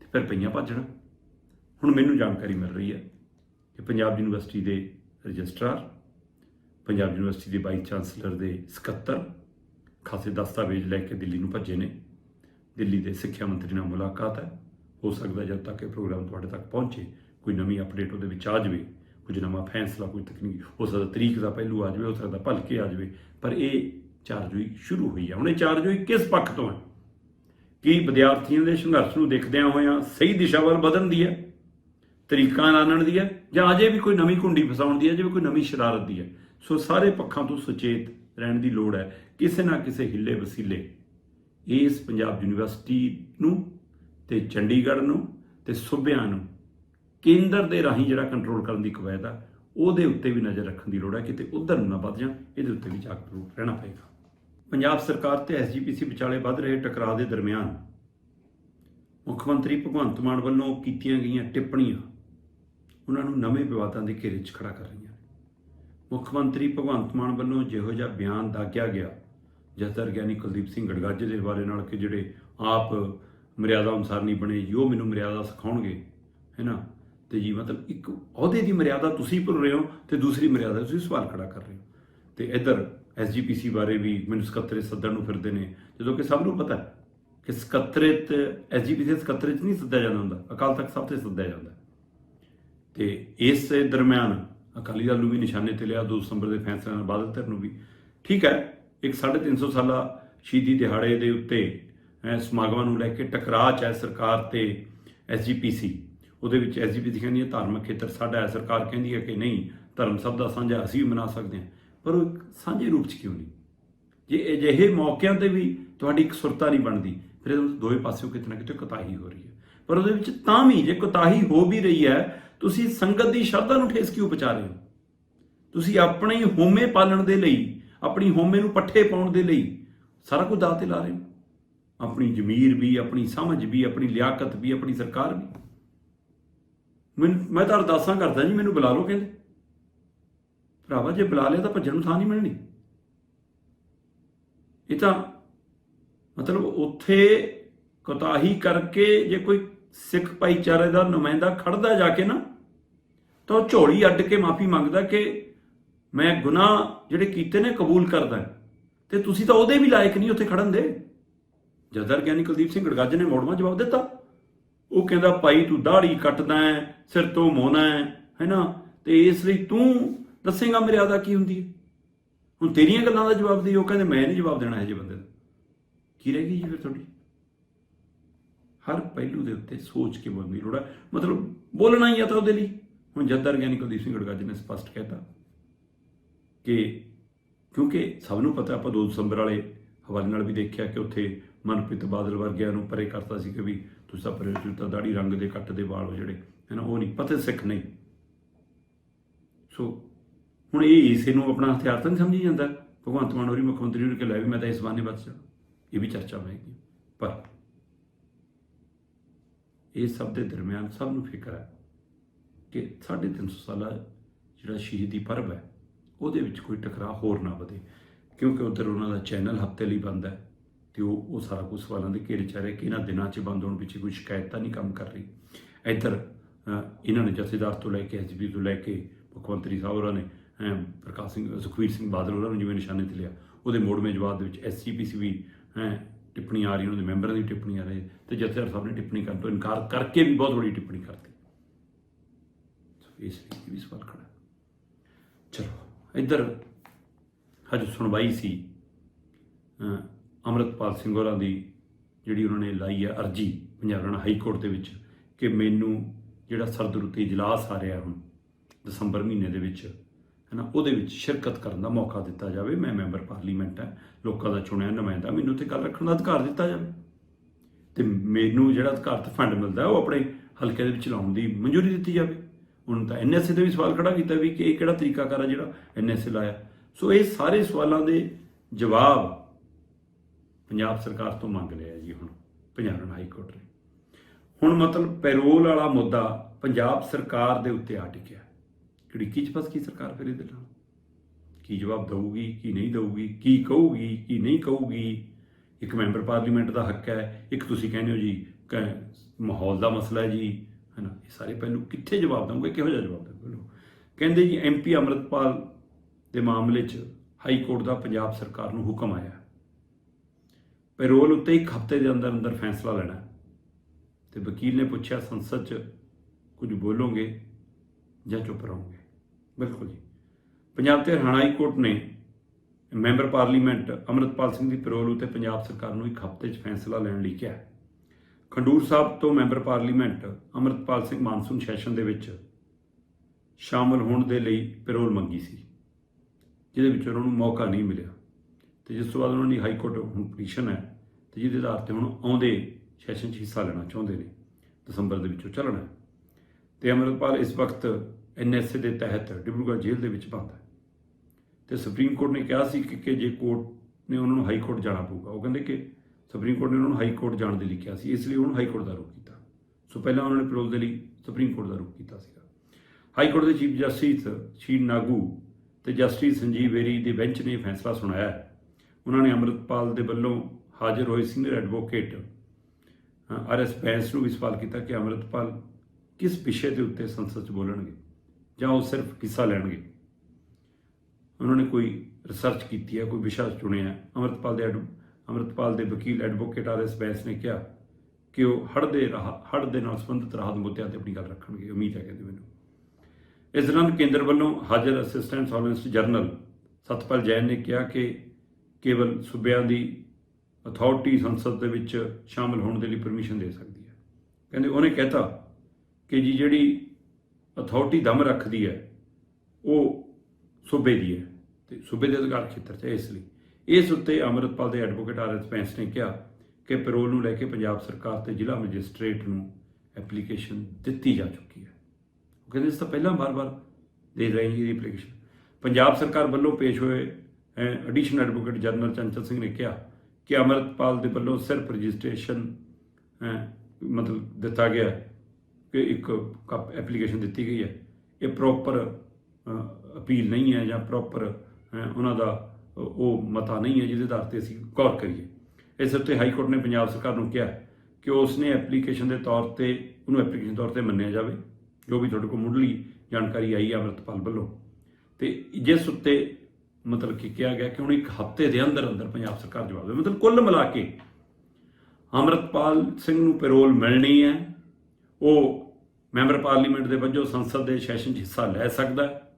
ਤੇ ਫਿਰ ਪਈਆਂ ਭੱਜਣਾ। ਹੁਣ ਮੈਨੂੰ ਜਾਣਕਾਰੀ ਮਿਲ ਰਹੀ ਹੈ ਕਿ ਪੰਜਾਬ ਯੂਨੀਵਰਸਿਟੀ ਦੇ ਰਜਿਸਟਰਾਰ, ਪੰਜਾਬ ਯੂਨੀਵਰਸਿਟੀ ਦੇ ਵਾਈਸ ਚਾਂਸਲਰ ਦੇ ਸਕੱਤਰ, ਖਾਸੇ ਦਸਤਾਵੇਜ਼ ਲੈ ਕੇ ਦਿੱਲੀ ਨੂੰ ਭੱਜੇ ਨੇ। ਦਿੱਲੀ ਦੇ ਸਿੱਖਿਆ ਮੰਤਰੀ ਨਾਲ ਮੁਲਾਕਾਤ ਹੈ। ਹੋ ਸਕਦਾ ਜਦ ਤੱਕ ਇਹ ਪ੍ਰੋਗਰਾਮ ਤੁਹਾਡੇ ਤੱਕ ਪਹੁੰਚੇ, ਕੋਈ ਨਵੀਂ ਅਪਡੇਟ ਉਹਦੇ ਵਿੱਚ ਆ ਜਾਵੇ, ਕੁਝ ਨਵਾਂ ਫੈਸਲਾ, ਕੋਈ ਤਕਨੀਕ, ਹੋ ਸਕਦਾ ਤਰੀਕ ਦਾ ਪਹਿਲੂ ਆ ਜਾਵੇ, ਹੋ ਸਕਦਾ ਭਲਕੇ ਆ ਜਾਵੇ, ਪਰ ਇਹ ਚਾਰਜੋਈ ਸ਼ੁਰੂ ਹੋਈ ਹੈ ਹੁਣ ਇਹ ਚਾਰਜੋਈ ਕਿਸ ਪੱਖ ਤੋਂ ਹੈ? ਕੀ ਵਿਦਿਆਰਥੀਆਂ ਦੇ ਸੰਘਰਸ਼ ਨੂੰ ਦੇਖਦਿਆਂ ਹੋਇਆਂ ਸਹੀ ਦਿਸ਼ਾ ਵੱਲ ਵਧਣ ਦੀ ਹੈ? ਤਰੀਕਾ ਐਲਾਨਣ ਦੀ ਹੈ, ਜਾਂ ਅਜੇ ਵੀ ਕੋਈ ਨਵੀਂ ਕੁੰਡੀ ਫਸਾਉਣ ਦੀ ਹੈ ਜਿਵੇਂ ਕੋਈ ਨਵੀਂ ਸ਼ਰਾਰਤ ਦੀ ਹੈ। ਸੋ ਸਾਰੇ ਪੱਖਾਂ ਤੋਂ ਸੁਚੇਤ ਰਹਿਣ ਦੀ ਲੋੜ ਹੈ। ਕਿਸੇ ਨਾ ਕਿਸੇ ਹਿੱਲੇ ਵਸੀਲੇ ਇਸ ਪੰਜਾਬ ਯੂਨੀਵਰਸਿਟੀ ਨੂੰ ਤੇ ਚੰਡੀਗੜ੍ਹ ਨੂੰ ਤੇ ਸੂਬਿਆਂ ਨੂੰ ਕੇਂਦਰ ਦੇ ਰਾਹੀਂ ਜਿਹੜਾ ਕੰਟਰੋਲ ਕਰਨ ਦੀ ਕਵਾਇਦ ਆ, ਉਹਦੇ ਉੱਤੇ ਵੀ ਨਜ਼ਰ ਰੱਖਣ ਦੀ ਲੋੜ ਹੈ। ਕਿਤੇ ਉਧਰ ਨੂੰ ਨਾ ਵੱਧ ਜਾਣ, ਇਹਦੇ ਉੱਤੇ ਵੀ ਜਾਗਰੂਕ ਰਹਿਣਾ ਪਏਗਾ। ਪੰਜਾਬ ਸਰਕਾਰ ਤੇ ਐਸਜੀਪੀਸੀ ਵਿਚਾਲੇ ਵੱਧ ਰਹੇ ਟਕਰਾਅ ਦੇ ਦਰਮਿਆਨ ਮੁੱਖ ਮੰਤਰੀ ਭਗਵੰਤ ਮਾਨ ਵੱਲੋਂ ਕੀਤੀਆਂ ਗਈਆਂ ਟਿੱਪਣੀਆਂ ਉਹਨਾਂ ਨੂੰ ਨਵੇਂ ਵਿਵਾਦਾਂ ਦੇ ਘੇਰੇ 'ਚ ਖੜਾ ਕਰ ਰਹੀਆਂ ਨੇ। ਮੁੱਖ ਮੰਤਰੀ ਭਗਵੰਤ ਮਾਨ ਵੱਲੋਂ ਜਿਹੋ ਜਿਹਾ ਬਿਆਨ ਦਾਗਿਆ ਗਿਆ ਜਸਦਰ ਗਿਆਨੀ ਕੁਲਦੀਪ ਸਿੰਘ ਗੜਗਾਜੇ ਦੇ ਬਾਰੇ ਨਾਲ ਕਿ ਜਿਹੜੇ ਆਪ ਮਰਿਆਦਾ ਅਨੁਸਾਰ ਨਹੀਂ ਬਣੇ, ਜੀ ਉਹ ਮੈਨੂੰ ਮਰਿਆਦਾ ਸਿਖਾਉਣਗੇ ਹੈਨਾ ਤੇ ਜੀ ਮਤਲਬ ਇੱਕ ਅਹੁਦੇ ਦੀ ਮਰਿਆਦਾ ਤੁਸੀਂ ਭੁੱਲ ਰਹੇ ਹੋ ਤੇ ਦੂਸਰੀ ਮਰਿਆਦਾ ਤੁਸੀਂ ਸਵਾਲ ਖੜਾ ਕਰ ਰਹੇ ਹੋ। ਤੇ ਇੱਧਰ ਐਸਜੀਪੀਸੀ ਬਾਰੇ ਵੀ ਮੈਨੂੰ ਸਕੱਤਰੇ ਸੱਦਣ ਨੂੰ ਫਿਰਦੇ ਨੇ, ਜਦੋਂ ਕਿ ਸਭ ਨੂੰ ਪਤਾ ਹੈ ਕਿ ਸਕੱਤਰੇਤ ਐਸਜੀਪੀਸੀ 'ਚ ਨਹੀਂ ਸੱਦਿਆ ਜਾਂਦਾ ਹੁੰਦਾ, ਅਕਾਲ ਤਖਤ ਸਭ ਤੇ ਸੱਦਿਆ ਜਾਂਦਾ ਤੇ ਇਸ ਦਰਮਿਆਨ ਅਕਾਲੀ ਦਲ ਨੂੰ ਵੀ ਨਿਸ਼ਾਨੇ ਤੇ ਲਿਆ 2 ਦਸੰਬਰ ਦੇ ਫੈਸਲੇ ਨਾਲ ਬਾਦਲ ਧਿਰ ਨੂੰ ਵੀ। ਠੀਕ ਹੈ, ਇੱਕ 350 ਸਾਲਾ ਸ਼ਹੀਦੀ ਦਿਹਾੜੇ ਦੇ ਉੱਤੇ ਸਮਾਗਮਾਂ ਨੂੰ ਲੈ ਕੇ ਟਕਰਾਅ ਚ ਹੈ ਸਰਕਾਰ ਤੇ ਐਸਜੀਪੀਸੀ ਉਹਦੇ ਵਿੱਚ ਐਸਜੀਪੀਸੀ ਕਹਿੰਦੀ ਹੈ, ਧਾਰਮਿਕ ਖੇਤਰ ਸਾਡਾ ਹੈ, ਸਰਕਾਰ ਕਹਿੰਦੀ ਹੈ ਕਿ ਨਹੀਂ, ਧਰਮ ਸਭ ਦਾ ਸਾਂਝਾ, ਅਸੀਂ ਵੀ ਮਨਾ ਸਕਦੇ ਹਾਂ। ਪਰ ਉਹ ਸਾਂਝੇ ਰੂਪ ਚ ਕਿਉਂ ਨਹੀਂ? ਜੇ ਅਜਿਹੇ ਮੌਕਿਆਂ ਤੇ ਵੀ ਤੁਹਾਡੀ ਇੱਕ ਸੁਰਤਾ ਨਹੀਂ ਬਣਦੀ, ਫਿਰ ਇਹ ਦੋਵੇਂ ਪਾਸਿਓਂ ਕਿਤੇ ਨਾ ਕਿਤੇ ਕੁਤਾਹੀ ਹੋ ਰਹੀ ਹੈ। ਪਰ ਉਹਦੇ ਵਿੱਚ ਤਾਂ ਵੀ, ਜੇ ਕੁਤਾਹੀ ਹੋ ਵੀ ਰਹੀ ਹੈ ਤੁਸੀਂ ਸੰਗਤ ਦੀ ਸ਼ਰਧਾ ਨੂੰ ਠੇਸ ਕਿਉਂ ਪਹੁੰਚਾ ਰਹੇ ਹੋ? ਤੁਸੀਂ ਆਪਣੇ ਹੋਮੇ ਪਾਲਣ ਦੇ ਲਈ, ਆਪਣੀ ਹੋਮੇ ਨੂੰ ਪੱਠੇ ਪਾਉਣ ਦੇ ਲਈ ਸਾਰਾ ਕੁਝ ਦਾਅ ਤੇ ਲਾ ਰਹੇ ਹੋ? ਆਪਣੀ ਜ਼ਮੀਰ ਵੀ, ਆਪਣੀ ਸਮਝ ਵੀ, ਆਪਣੀ ਲਿਆਕਤ ਵੀ, ਆਪਣੀ ਸਰਕਾਰ ਵੀ। ਮੈਨੂੰ, ਮੈਂ ਤਾਂ ਅਰਦਾਸਾਂ ਕਰਦਾ ਜੀ, ਮੈਨੂੰ ਬੁਲਾ ਲਓ ਕਹਿੰਦੇ। ਭਰਾਵਾ, ਜੇ ਬੁਲਾ ਲਿਆ ਤਾਂ ਭੱਜਣ ਨੂੰ ਥਾਂ ਨਹੀਂ ਮਿਲਣੀ। ਇਹ ਤਾਂ ਮਤਲਬ ਉੱਥੇ ਕੋਤਾਹੀ ਕਰਕੇ ਜੇ ਕੋਈ ਸਿੱਖ ਭਾਈਚਾਰੇ ਦਾ ਨੁਮਾਇੰਦਾ ਖੜਦਾ ਜਾ ਕੇ ਨਾ, ਤਾਂ ਉਹ ਝੋਲੀ ਅੱਡ ਕੇ ਮਾਫੀ ਮੰਗਦਾ ਕਿ ਮੈਂ ਗੁਨਾਹ ਜਿਹੜੇ ਕੀਤੇ ਨੇ ਕਬੂਲ ਕਰਦਾ ਤੇ ਤੁਸੀਂ ਤਾਂ ਉਹਦੇ ਵੀ ਲਾਇਕ ਨਹੀਂ ਉੱਥੇ ਖੜਨ ਦੇ। ਜਦਰ ਗਿਆਨੀ ਕੁਲਦੀਪ ਸਿੰਘ ਗੜਗੱਜ ਨੇ ਮੋੜਵਾ ਜਵਾਬ ਦਿੱਤਾ। ਉਹ ਕਹਿੰਦਾ, ਭਾਈ ਤੂੰ ਦਾੜੀ ਕੱਟਦਾ ਹੈ, ਸਿਰ ਤੋਂ ਮੋਨਾ ਹੈ ਹੈਨਾ ਤੇ ਇਸ ਲਈ ਤੂੰ ਦੱਸੇਗਾ ਮਰਿਆਦਾ ਕੀ ਹੁੰਦੀ ਹੈ? ਹੁਣ ਤੇਰੀਆਂ ਗੱਲਾਂ ਦਾ ਜਵਾਬ ਦੇ, ਉਹ ਕਹਿੰਦੇ, ਮੈਂ ਨਹੀਂ ਜਵਾਬ ਦੇਣਾ ਹੈ ਜੀ ਬੰਦੇ ਦਾ। ਕੀ ਰਹਿ ਗਈ ਜੀ ਫਿਰ ਤੁਹਾਡੀ? ਹਰ ਪਹਿਲੂ ਦੇ ਉੱਤੇ ਸੋਚ ਕੇ ਬੋਲਣ ਦੀ ਲੋੜ ਹੈ ਮਤਲਬ ਬੋਲਣਾ ਹੀ ਆ ਤਾਂ ਉਹਦੇ ਲਈ। ਹੁਣ ਜੱਦਰ ਗਿਆਨੀ ਕੁਲਦੀਪ ਸਿੰਘ ਗੜਗਾਜੀ ਨੇ ਸਪਸ਼ਟ ਕਹਿਤਾ ਕਿ ਕਿਉਂਕਿ ਸਭ ਨੂੰ ਪਤਾ ਆਪਾਂ 2 ਦਸੰਬਰ ਵਾਲੇ ਹਵਾਲੇ ਨਾਲ ਵੀ ਦੇਖਿਆ ਕਿ ਉੱਥੇ ਮਨਪ੍ਰੀਤ ਬਾਦਲ ਵਰਗਿਆਂ ਨੂੰ ਪਰੇ ਕਰਤਾ ਸੀ ਕਿ ਵੀ ਤੁਸੀਂ ਤਾਂ ਪਰੇ ਤੁਸੀਂ ਤਾਂ ਦਾੜੀ ਰੰਗ ਦੇ ਕੱਟ ਦੇ ਵਾਲ ਹੋ ਜਿਹੜੇ। ਹੈ ਨਾ ਉਹ ਨਹੀਂ, ਪਤਾ ਸਿੱਖ ਨਹੀਂ। ਸੋ ਹੁਣ ਇਹ ਇਸੇ ਨੂੰ ਆਪਣਾ ਹਥਿਆਰ ਤਾਂ ਨਹੀਂ ਸਮਝੀ ਜਾਂਦਾ। ਭਗਵੰਤ ਮਾਨ ਹੋਰੀ ਮੁੱਖ ਮੰਤਰੀ ਨੂੰ ਕਿ ਲੈ ਵੀ ਮੈਂ ਤਾਂ ਇਸ ਬਾਨੇ ਬਚ ਜਾ। ਇਹ ਵੀ ਚਰਚਾ ਹੋਏਗੀ ਪਰ ਇਹ ਸਭ ਦੇ ਦਰਮਿਆਨ ਸਭ ਨੂੰ ਫਿਕਰ ਹੈ ਕਿ 350 ਸਾਲਾ ਜਿਹੜਾ ਸ਼ਹੀਦੀ ਪਰਬ ਹੈ ਉਹਦੇ ਵਿੱਚ ਕੋਈ ਟਕਰਾਅ ਹੋਰ ਨਾ ਵਧੇ ਕਿਉਂਕਿ ਉਧਰ ਉਹਨਾਂ ਦਾ ਚੈਨਲ ਹਫ਼ਤੇ ਲਈ ਬੰਦ ਹੈ ਤੇ ਉਹ ਉਹ ਸਾਰਾ ਕੁਝ ਸਵਾਲਾਂ ਦੇ ਘੇਰੇ ਚ ਆ ਰਿਹਾ ਕਿ ਇਹਨਾਂ ਦਿਨਾਂ 'ਚ ਬੰਦ ਹੋਣ ਪਿੱਛੇ ਕੋਈ ਸ਼ਿਕਾਇਤ ਤਾਂ ਨਹੀਂ ਕੰਮ ਕਰ ਰਹੀ। ਇੱਧਰ ਇਹਨਾਂ ਨੇ ਜਥੇਦਾਰ ਤੋਂ ਲੈ ਕੇ ਐਸਪੀ ਤੋਂ ਲੈ ਕੇ ਮੁੱਖ ਮੰਤਰੀ ਸਾਹਿਬ ਹੋਰਾਂ ਨੇ ਅ, ਪ੍ਰਕਾਸ਼ ਸਿੰਘ ਸੁਖਵੀਰ ਸਿੰਘ ਬਾਦਲ ਹੋਰਾਂ ਨੂੰ ਜਿਵੇਂ ਨਿਸ਼ਾਨੇ ਤੇ ਲਿਆ ਉਹਦੇ ਮੋੜਵੇਂ ਜਵਾਬ ਦੇ ਵਿੱਚ ਐਸਜੀਪੀਸੀ ਵੀ ਹੈ ਟਿੱਪਣੀ ਆ ਰਹੀ ਉਹਨਾਂ ਦੇ ਮੈਂਬਰਾਂ ਦੀ ਟਿੱਪਣੀ ਆ ਰਹੀ ਤੇ ਜਥੇਦਾਰ ਸਾਹਿਬ ਨੇ ਟਿੱਪਣੀ ਕਰਨ ਤੋਂ ਇਨਕਾਰ ਕਰਕੇ ਵੀ ਬਹੁਤ ਬੜੀ ਟਿੱਪਣੀ ਕਰਤੀ। ਇਸ ਲਈ ਵੀ ਸਵਾਲ ਖੜਾ। ਚਲੋ ਇੱਧਰ ਅੱਜ ਸੁਣਵਾਈ ਸੀ ਅ, ਅੰਮ੍ਰਿਤਪਾਲ ਸਿੰਘ ਹੋਰਾਂ ਦੀ ਜਿਹੜੀ ਉਹਨਾਂ ਨੇ ਲਾਈ ਹੈ ਅਰਜੀ ਪੰਜਾਬ ਹਰਿਆਣਾ ਹਾਈ ਕੋਰਟ ਦੇ ਵਿੱਚ ਕਿ ਮੈਨੂੰ ਜਿਹੜਾ ਸਰਦ ਰੁੱਤੀ ਇਜਲਾਸ ਆ ਰਿਹਾ ਹੁਣ ਦਸੰਬਰ ਮਹੀਨੇ ਦੇ ਵਿੱਚ ਹੈ ਨਾ ਉਹਦੇ ਵਿੱਚ ਸ਼ਿਰਕਤ ਕਰਨ ਦਾ ਮੌਕਾ ਦਿੱਤਾ ਜਾਵੇ। ਮੈਂ ਮੈਂਬਰ ਪਾਰਲੀਮੈਂਟ ਹਾਂ, ਲੋਕਾਂ ਦਾ ਚੁਣਿਆ, ਨੁਮਾਇੰਦਾ ਮੈਨੂੰ ਤੇ ਗੱਲ ਰੱਖਣ ਦਾ ਅਧਿਕਾਰ ਦਿੱਤਾ ਜਾਵੇ। ਤੇ ਮੈਨੂੰ ਜਿਹੜਾ ਅਧਿਕਾਰ ਤੇ ਫੰਡ ਮਿਲਦਾ, ਉਹ ਆਪਣੇ ਹਲਕੇ ਦੇ ਵਿੱਚ ਲਾਉਣ ਦੀ ਮਨਜ਼ੂਰੀ ਦਿੱਤੀ ਜਾਵੇ। ਹੁਣ ਤਾਂ ਐਨਐਸਏ ਤੇ ਵੀ ਸਵਾਲ ਖੜਾ ਕੀਤਾ ਵੀ ਕਿ ਇਹ ਕਿਹੜਾ ਤਰੀਕਾਕਾਰ ਹੈ ਜਿਹੜਾ ਐਨਐਸਏ ਲਾਇਆ। ਸੋ ਇਹ ਸਾਰੇ ਸਵਾਲਾਂ ਦੇ ਜਵਾਬ ਪੰਜਾਬ ਸਰਕਾਰ ਤੋਂ ਮੰਗ ਲਿਆ ਜੀ ਹੁਣ, ਪੰਜਾਬ ਹਾਈ ਕੋਰਟ ਨੇ। ਹੁਣ ਮਤਲਬ ਪੈਰੋਲ ਵਾਲਾ ਮੁੱਦਾ ਪੰਜਾਬ ਸਰਕਾਰ ਦੇ ਉੱਤੇ ਆ ਟਿਕਿਆ। ਕਿੜਕੀ ਚ ਫਸ ਗਈ ਸਰਕਾਰ ਫਿਰ ਇਹਦੇ ਨਾਲ? ਕੀ ਜਵਾਬ ਦਊਗੀ, ਕੀ ਨਹੀਂ ਦਊਗੀ, ਕੀ ਕਹੂਗੀ, ਕੀ ਨਹੀਂ ਕਹੂਗੀ? ਇੱਕ ਮੈਂਬਰ ਪਾਰਲੀਮੈਂਟ ਦਾ ਹੱਕ ਹੈ, ਇੱਕ ਤੁਸੀਂ ਕਹਿੰਦੇ ਹੋ ਜੀ, ਕਿ, ਮਾਹੌਲ ਦਾ ਮਸਲਾ ਹੈ ਜੀ ਹੈ ਨਾ ਇਹ ਸਾਰੇ ਪਹਿਲੂ ਕਿੱਥੇ ਜਵਾਬ ਦਊਗੇ, ਕਿਹੋ ਜਿਹਾ ਜਵਾਬ ਦਊਗੇ ਕਹਿੰਦੇ ਜੀ ਐਮਪੀ ਅੰਮ੍ਰਿਤਪਾਲ ਦੇ ਮਾਮਲੇ 'ਚ ਹਾਈ ਕੋਰਟ ਦਾ ਪੰਜਾਬ ਸਰਕਾਰ ਨੂੰ ਹੁਕਮ ਆਇਆ। ਪੈਰੋਲ ਉੱਤੇ ਇੱਕ ਹਫ਼ਤੇ ਦੇ ਅੰਦਰ ਅੰਦਰ ਫੈਸਲਾ ਲੈਣਾ ਹੈ। ਤੇ ਵਕੀਲ ਨੇ ਪੁੱਛਿਆ, ਸੰਸਦ 'ਚ ਕੁਝ ਬੋਲੋਗੇ ਜਾਂ ਚੁੱਪ ਰਹੋਗੇ? ਬਿਲਕੁਲ ਜੀ। ਪੰਜਾਬ ਤੇ ਹਰਿਆਣਾ ਹਾਈ ਕੋਰਟ ਨੇ ਮੈਂਬਰ ਪਾਰਲੀਮੈਂਟ ਅਮਰਤਪਾਲ ਸਿੰਘ ਦੀ ਪੈਰੋਲ ਉਤੇ ਪੰਜਾਬ ਸਰਕਾਰ ਨੂੰ ਇੱਕ ਹਫ਼ਤੇ 'ਚ ਫੈਸਲਾ ਲੈਣ ਲਈ ਕਿਹਾ। ਖੰਡੂਰ ਸਾਹਿਬ ਤੋਂ member parliament Amritpal Singh monsoon session ਦੇ ਵਿੱਚ ਸ਼ਾਮਲ ਹੋਣ ਦੇ ਲਈ ਪੈਰੋਲ ਮੰਗੀ ਸੀ, ਜਿਹਦੇ ਵਿੱਚ ਉਹਨਾਂ ਨੂੰ ਮੌਕਾ ਨਹੀਂ ਮਿਲਿਆ। ਤੇ ਜਿਸ ਤੋਂ ਬਾਅਦ ਉਹਨਾਂ ਦੀ ਹਾਈ ਕੋਰਟ ਹੁਣ ਪਟੀਸ਼ਨ ਹੈ ਤੇ ਜਿਹਦੇ ਆਧਾਰ ਤੇ ਹੁਣ ਆਉਂਦੇ ਸੈਸ਼ਨ 'ਚ ਹਿੱਸਾ ਲੈਣਾ ਚਾਹੁੰਦੇ ਨੇ, ਦਸੰਬਰ ਦੇ ਵਿੱਚੋਂ ਚੱਲਣਾ ਹੈ। ਤੇ ਅਮਰਪਾਲ ਇਸ ਵਕਤ ਐਨਐਸਏ ਦੇ ਤਹਿਤ ਡਿਬਰੂਗੜ੍ਹ ਜੇਲ੍ਹ ਦੇ ਵਿੱਚ ਬੰਦ ਹੈ। ਤੇ ਸੁਪਰੀਮ ਕੋਰਟ ਨੇ ਕਿਹਾ ਸੀ ਕਿ ਕਿ ਜੇ ਕੋਰਟ ਨੇ ਉਹਨਾਂ ਨੂੰ ਹਾਈ ਕੋਰਟ ਜਾਣਾ ਪਊਗਾ। ਉਹ ਕਹਿੰਦੇ ਕਿ ਸੁਪਰੀਮ ਕੋਰਟ ਨੇ ਉਹਨਾਂ ਨੂੰ ਹਾਈ ਕੋਰਟ ਜਾਣ ਦੇ ਲਈ ਕਿਹਾ ਸੀ। ਇਸ ਲਈ ਉਹਨੂੰ ਹਾਈ ਕੋਰਟ ਦਾ ਰੁਖ ਕੀਤਾ। ਸੋ ਪਹਿਲਾਂ ਉਹਨਾਂ ਨੇ ਪੈਰੋਲ ਦੇ ਲਈ ਸੁਪਰੀਮ ਕੋਰਟ ਦਾ ਰੁਖ ਕੀਤਾ ਸੀਗਾ। ਹਾਈ ਕੋਰਟ ਦੇ ਚੀਫ ਜਸਟਿਸ ਸ਼ੀਨ ਨਾਗੂ ਤੇ ਜਸਟਿਸ ਸੰਜੀਵ ਵੇਰੀ ਦੇ ਬੈਂਚ ਨੇ ਇਹ ਫੈਸਲਾ ਸੁਣਾਇਆ ਉਹਨਾਂ ਨੇ ਅੰਮ੍ਰਿਤਪਾਲ ਦੇ ਵੱਲੋਂ ਹਾਜ਼ਰ ਹੋਏ senior advocate R S Bains ਨੂੰ ਵੀ ਸਵਾਲ ਕੀਤਾ ਕਿ ਅੰਮ੍ਰਿਤਪਾਲ ਕਿਸ ਵਿਸ਼ੇ ਦੇ ਉੱਤੇ ਸੰਸਦ 'ਚ ਬੋਲਣਗੇ? ਜਾਂ ਉਹ ਸਿਰਫ ਕਿੱਸਾ ਲੈਣਗੇ। ਉਹਨਾਂ ਨੇ ਕੋਈ ਰਿਸਰਚ ਕੀਤੀ ਹੈ, ਕੋਈ ਵਿਸ਼ਾ ਚੁਣਿਆ ਹੈ। ਅੰਮ੍ਰਿਤਪਾਲ ਦੇ ਐਡਵ- ਅੰਮ੍ਰਿਤਪਾਲ ਦੇ ਵਕੀਲ ਐਡਵੋਕੇਟ ਆਰ ਐਸ ਬੈਂਸ ਨੇ ਕਿਹਾ ਕਿ ਉਹ ਹੜ੍ਹ ਦੇ ਰਾਹ- ਹੜ੍ਹ ਦੇ ਨਾਲ ਸੰਬੰਧਿਤ ਰਾਹਤ ਮੁੱਦਿਆਂ ਤੇ ਆਪਣੀ ਗੱਲ ਰੱਖਣਗੇ। ਉਮੀਦ ਹੈ ਕਹਿੰਦੇ ਮੈਨੂੰ। ਇਸ ਦੌਰਾਨ ਕੇਂਦਰ ਵੱਲੋਂ ਹਾਜ਼ਰ assistant solicitor general Satpal Jain ਨੇ ਕਿਹਾ ਕਿ ਕੇਵਲ ਸੂਬਿਆਂ ਦੀ ਅਥਾਰਟੀ ਸੰਸਦ ਦੇ ਵਿੱਚ ਸ਼ਾਮਲ ਹੋਣ ਦੇ ਲਈ ਪਰਮਿਸ਼ਨ ਦੇ ਸਕਦੀ ਹੈ। ਕਹਿੰਦੇ ਉਹਨੇ ਕਹਿਤਾ ਕਿ ਜੀ ਜਿਹੜੀ ਅਥਾਰਟੀ ਦਮ ਰੱਖਦੀ ਹੈ, ਉਹ ਸੂਬੇ ਦੀ ਹੈ ਤੇ ਸੂਬੇ ਦੇ ਅਧਿਕਾਰ ਖੇਤਰ 'ਚ ਹੈ ਇਸ ਲਈ। ਇਸ ਉੱਤੇ ਅੰਮ੍ਰਿਤਪਾਲ ਦੇ ਐਡਵੋਕੇਟ ਆਰ ਐਸ ਪੈਂਸ ਨੇ ਕਿਹਾ ਕਿ ਪੈਰੋਲ ਨੂੰ ਲੈ ਕੇ ਪੰਜਾਬ ਸਰਕਾਰ ਤੇ ਜ਼ਿਲ੍ਹਾ ਮੈਜਿਸਟ੍ਰੇਟ ਨੂੰ ਐਪਲੀਕੇਸ਼ਨ ਦਿੱਤੀ ਜਾ ਚੁੱਕੀ ਹੈ। ਉਹ ਕਹਿੰਦੇ ਇਸ ਤਾਂ ਪਹਿਲਾਂ ਬਾਰ-ਬਾਰ ਦੇ ਰਹੇ ਜੀ ਐਪਲੀਕੇਸ਼ਨ ਪੰਜਾਬ ਸਰਕਾਰ ਵੱਲੋਂ ਪੇਸ਼ ਹੋਏ additional advocate general Chanchal Singh ਨੇ ਕਿਹਾ ਕਿ ਅਮਰਤਪਾਲ ਦੇ ਵੱਲੋਂ ਸਿਰਫ ਰਜਿਸਟ੍ਰੇਸ਼ਨ ਮਤਲਬ ਦਿੱਤਾ ਗਿਆ ਕਿ ਇੱਕ ਕੱਪ ਐਪਲੀਕੇਸ਼ਨ ਦਿੱਤੀ ਗਈ ਹੈ। ਇਹ ਪ੍ਰੋਪਰ ਅਪੀਲ ਨਹੀਂ ਹੈ ਜਾਂ ਪ੍ਰੋਪਰ ਉਹਨਾਂ ਦਾ ਉਹ ਮਤਾ ਨਹੀਂ ਹੈ ਜਿਹਦੇ ਆਧਾਰ ਤੇ ਅਸੀਂ ਗੌਰ ਕਰੀਏ। ਇਸ ਉੱਤੇ ਹਾਈ ਕੋਰਟ ਨੇ ਪੰਜਾਬ ਸਰਕਾਰ ਨੂੰ ਕਿਹਾ ਕਿ ਉਸ ਨੇ ਐਪਲੀਕੇਸ਼ਨ ਦੇ ਤੌਰ ਤੇ, ਉਹਨੂੰ ਐਪਲੀਕੇਸ਼ਨ ਤੌਰ ਤੇ ਮੰਨਿਆ ਜਾਵੇ। ਜੋ ਵੀ ਤੁਹਾਡੇ ਕੋਲ ਮੁੱਢਲੀ ਜਾਣਕਾਰੀ ਆਈ ਹੈ ਅੰਮ੍ਰਿਤਪਾਲ ਵੱਲੋਂ। ਤੇ ਜਿਸ ਉੱਤੇ ਮਤਲਬ ਕਿ ਕਿਹਾ ਗਿਆ ਕਿ ਹੁਣ ਇੱਕ ਹਫ਼ਤੇ ਦੇ ਅੰਦਰ ਅੰਦਰ ਪੰਜਾਬ ਸਰਕਾਰ ਜਵਾਬ ਦੇ ਮਤਲਬ ਕੁੱਲ ਮਿਲਾ ਕੇ ਅੰਮ੍ਰਿਤਪਾਲ ਸਿੰਘ ਨੂੰ ਪੈਰੋਲ ਮਿਲਣੀ ਹੈ। ਉਹ ਮੈਂਬਰ ਪਾਰਲੀਮੈਂਟ ਦੇ ਵਜੋਂ ਸੰਸਦ ਦੇ ਸੈਸ਼ਨ 'ਚ ਹਿੱਸਾ ਲੈ ਸਕਦਾ ਹੈ।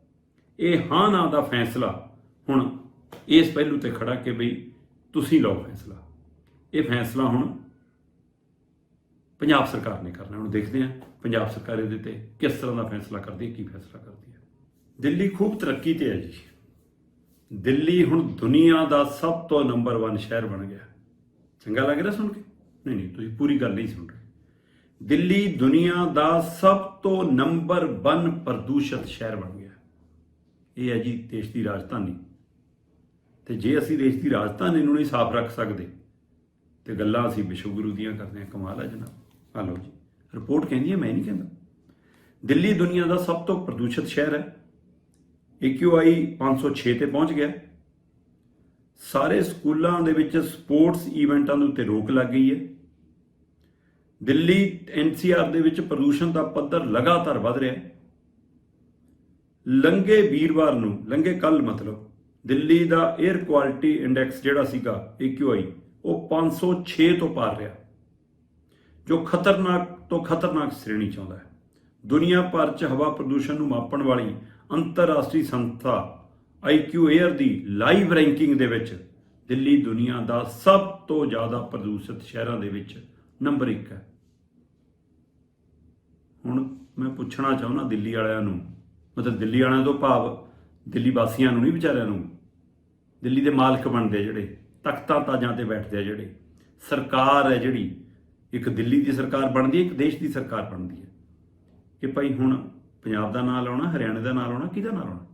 ਇਹ ਹਾਂ ਨਾ ਦਾ ਫੈਸਲਾ ਹੁਣ ਇਸ ਪਹਿਲੂ ਤੇ ਖੜਾ ਕਿ ਬਈ ਤੁਸੀਂ ਲਓ ਫੈਸਲਾ। ਇਹ ਫੈਸਲਾ ਹੁਣ ਪੰਜਾਬ ਸਰਕਾਰ ਨੇ ਕਰਨਾ ਹੁਣ ਦੇਖਦੇ ਹਾਂ ਪੰਜਾਬ ਸਰਕਾਰ ਇਹਦੇ ਤੇ ਕਿਸ ਤਰ੍ਹਾਂ ਦਾ ਫੈਸਲਾ ਕਰਦੀ ਹੈ, ਕੀ ਫੈਸਲਾ ਕਰਦੀ ਹੈ। ਦਿੱਲੀ ਖੂਬ ਤਰੱਕੀ ਤੇ ਹੈ ਜੀ। ਦਿੱਲੀ ਹੁਣ ਦੁਨੀਆ ਦਾ ਸਭ ਤੋਂ ਨੰਬਰ 1 ਸ਼ਹਿਰ ਬਣ ਗਿਆ। ਚੰਗਾ ਲੱਗ ਰਿਹਾ ਸੁਣ ਕੇ? ਨਹੀਂ ਨਹੀਂ, ਤੁਸੀਂ ਪੂਰੀ ਗੱਲ ਨਹੀਂ ਸੁਣ ਰਹੇ। ਦਿੱਲੀ ਦੁਨੀਆ ਦਾ ਸਭ ਤੋਂ ਨੰਬਰ 1 ਪ੍ਰਦੂਸ਼ਿਤ ਸ਼ਹਿਰ ਬਣ ਗਿਆ। ਇਹ ਹੈ ਜੀ ਦੇਸ਼ ਦੀ ਰਾਜਧਾਨੀ। ਤੇ ਜੇ ਅਸੀਂ ਦੇਸ਼ ਦੀ ਰਾਜਧਾਨੀ ਨੂੰ ਨਹੀਂ ਸਾਫ਼ ਰੱਖ ਸਕਦੇ, ਤੇ ਗੱਲਾਂ ਅਸੀਂ ਵਿਸ਼ਵ ਗੁਰੂ ਦੀਆਂ ਕਰਦੇ ਹਾਂ। ਕਮਾਲ ਹੈ ਜਨਾਬ। ਆ ਲਓ ਜੀ, ਰਿਪੋਰਟ ਕਹਿੰਦੀ ਹੈ, ਮੈਂ ਨਹੀਂ ਕਹਿੰਦਾ। ਦਿੱਲੀ ਦੁਨੀਆ ਦਾ ਸਭ ਤੋਂ ਪ੍ਰਦੂਸ਼ਿਤ ਸ਼ਹਿਰ ਹੈ। AQI 506 ਤੇ ਪਹੁੰਚ ਗਿਆ। ਸਾਰੇ ਸਕੂਲਾਂ ਦੇ ਵਿੱਚ ਸਪੋਰਟਸ ਇਵੈਂਟਾਂ ਦੇ ਉੱਤੇ ਰੋਕ ਲੱਗ ਗਈ ਹੈ। ਦਿੱਲੀ NCR ਦੇ ਵਿੱਚ ਪ੍ਰਦੂਸ਼ਣ ਦਾ ਪੱਧਰ ਲਗਾਤਾਰ ਵੱਧ ਰਿਹਾ ਹੈ। ਲੰਗੇ ਵੀਰਵਾਰ ਨੂੰ ਲੰਗੇ ਕੱਲ ਮਤਲਬ, ਦਿੱਲੀ ਦਾ 에ਅਰ ਕੁਆਲਿਟੀ ਇੰਡੈਕਸ ਜਿਹੜਾ ਸੀਗਾ AQI ਉਹ 506 ਤੋਂ ਪਾਰ ਰਿਹਾ। ਜੋ ਖਤਰਨਾਕ ਤੋਂ ਖਤਰਨਾਕ ਸ਼੍ਰੇਣੀ ਚ ਆਉਂਦਾ ਹੈ। ਦੁਨੀਆ ਭਰ ਚ ਹਵਾ ਪ੍ਰਦੂਸ਼ਣ ਨੂੰ ਮਾਪਣ ਵਾਲੀ ਅੰਤਰਰਾਸ਼ਟਰੀ ਸੰਸਥਾ IQ Air ਦੀ ਲਾਈਵ ਰੈਂਕਿੰਗ ਦੇ ਵਿੱਚ ਦਿੱਲੀ ਦੁਨੀਆ ਦਾ ਸਭ ਤੋਂ ਜ਼ਿਆਦਾ ਪ੍ਰਦੂਸ਼ਿਤ ਸ਼ਹਿਰਾਂ ਦੇ ਵਿੱਚ ਨੰਬਰ 1 ਹੈ। ਹੁਣ ਮੈਂ ਪੁੱਛਣਾ ਚਾਹੁੰਦਾ ਦਿੱਲੀ ਵਾਲਿਆਂ ਨੂੰ, ਮਤਲਬ ਦਿੱਲੀ ਵਾਲਿਆਂ ਤੋਂ ਭਾਵ ਦਿੱਲੀ ਵਾਸੀਆਂ ਨੂੰ ਨਹੀਂ ਵਿਚਾਰਿਆਂ ਨੂੰ, ਦਿੱਲੀ ਦੇ ਮਾਲਕ ਬਣਦੇ ਆ ਜਿਹੜੇ, ਤਖਤਾਂ ਤਾਜਾਂ ਤੇ ਬੈਠਦੇ ਆ ਜਿਹੜੇ, ਸਰਕਾਰ ਹੈ ਜਿਹੜੀ, ਇੱਕ ਦਿੱਲੀ ਦੀ ਸਰਕਾਰ ਬਣਦੀ ਹੈ, ਇੱਕ ਦੇਸ਼ ਦੀ ਸਰਕਾਰ ਬਣਦੀ ਹੈ। ਕਿ ਭਾਈ ਹੁਣ ਪੰਜਾਬ ਦਾ ਨਾਂ ਲਾਉਣਾ, ਹਰਿਆਣੇ ਦਾ ਨਾਂ ਲਾਉਣਾ, ਕਿਹਦਾ ਨਾਂ ਲਾਉਣਾ?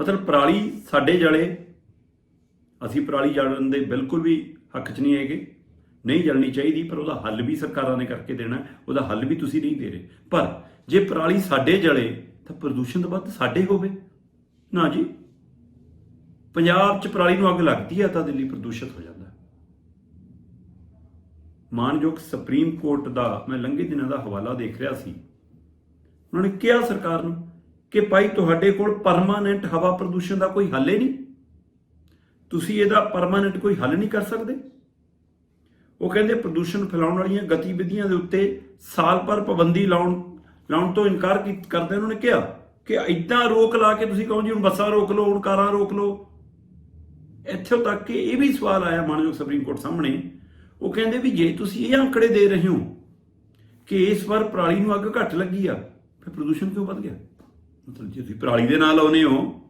ਮਤਲਬ ਪਰਾਲੀ ਸਾਡੇ ਜਲੇ, ਅਸੀਂ ਪਰਾਲੀ ਜਾਣਨ ਦੇ ਬਿਲਕੁਲ ਵੀ ਹੱਕ 'ਚ ਨਹੀਂ ਹੈਗੇ। ਨਹੀਂ ਜਲਣੀ ਚਾਹੀਦੀ, ਪਰ ਉਹਦਾ ਹੱਲ ਵੀ ਸਰਕਾਰਾਂ ਨੇ ਕਰਕੇ ਦੇਣਾ, ਉਹਦਾ ਹੱਲ ਵੀ ਤੁਸੀਂ ਨਹੀਂ ਦੇ ਰਹੇ। ਪਰ ਜੇ ਪਰਾਲੀ ਸਾਡੇ ਜਲੇ, ਤਾਂ ਪ੍ਰਦੂਸ਼ਣ ਤਾਂ ਵੱਧ ਸਾਡੇ ਹੋਵੇ। ਨਾ ਜੀ। ਪੰਜਾਬ 'ਚ ਪਰਾਲੀ ਨੂੰ ਅੱਗ ਲੱਗਦੀ ਹੈ ਤਾਂ ਦਿੱਲੀ ਪ੍ਰਦੂਸ਼ਿਤ ਹੋ ਜਾਂਦਾ। ਮਾਨਯੋਗ ਸੁਪਰੀਮ ਕੋਰਟ ਦਾ, ਮੈਂ ਲੰਘੇ ਦਿਨਾਂ ਦਾ ਹਵਾਲਾ ਦੇਖ ਰਿਹਾ ਸੀ। ਉਹਨਾਂ ਨੇ ਕਿਹਾ ਸਰਕਾਰ ਨੂੰ ਕਿ ਭਾਈ ਤੁਹਾਡੇ ਕੋਲ ਪਰਮਾਨੈਂਟ ਹਵਾ ਪ੍ਰਦੂਸ਼ਣ ਦਾ ਕੋਈ ਹੱਲ ਹੀ ਨਹੀਂ। ਤੁਸੀਂ ਇਹਦਾ ਪਰਮਾਨੈਂਟ ਕੋਈ ਹੱਲ ਨਹੀਂ ਕਰ ਸਕਦੇ। ਉਹ ਕਹਿੰਦੇ ਪ੍ਰਦੂਸ਼ਣ ਫੈਲਾਉਣ ਵਾਲੀਆਂ ਗਤੀਵਿਧੀਆਂ ਦੇ ਉੱਤੇ ਸਾਲ ਭਰ ਪਾਬੰਦੀ ਲਾਉਣ ਲਾਉਣ ਤੋਂ ਇਨਕਾਰ ਕੀ- ਕਰਦੇ ਉਹਨਾਂ ਨੇ ਕਿਹਾ ਕਿ ਇਦਾਂ ਰੋਕ ਲਾ ਕੇ ਤੁਸੀਂ ਕਹੋ ਜੀ ਹੁਣ ਬੱਸਾਂ ਰੋਕ ਲਓ, ਹੁਣ ਕਾਰਾਂ ਰੋਕ ਲਓ। ਇੱਥੋਂ ਤੱਕ ਕਿ ਇਹ ਵੀ ਸਵਾਲ ਆਇਆ ਮਾਨਯੋਗ ਸੁਪਰੀਮ ਕੋਰਟ ਸਾਹਮਣੇ। ਉਹ ਕਹਿੰਦੇ ਵੀ ਜੇ ਤੁਸੀਂ ਇਹ ਅੰਕੜੇ ਦੇ ਰਹੇ ਹੋ ਕਿ ਇਸ ਵਾਰ ਪਰਾਲੀ ਨੂੰ ਅੱਗ ਘੱਟ ਲੱਗੀ ਆ, ਫਿਰ ਪ੍ਰਦੂਸ਼ਣ ਕਿਉਂ ਵੱਧ ਗਿਆ? ਮਤਲਬ ਜੇ ਤੁਸੀਂ ਪਰਾਲੀ ਦੇ ਨਾਲ ਆਉਨੇ ਹੋ,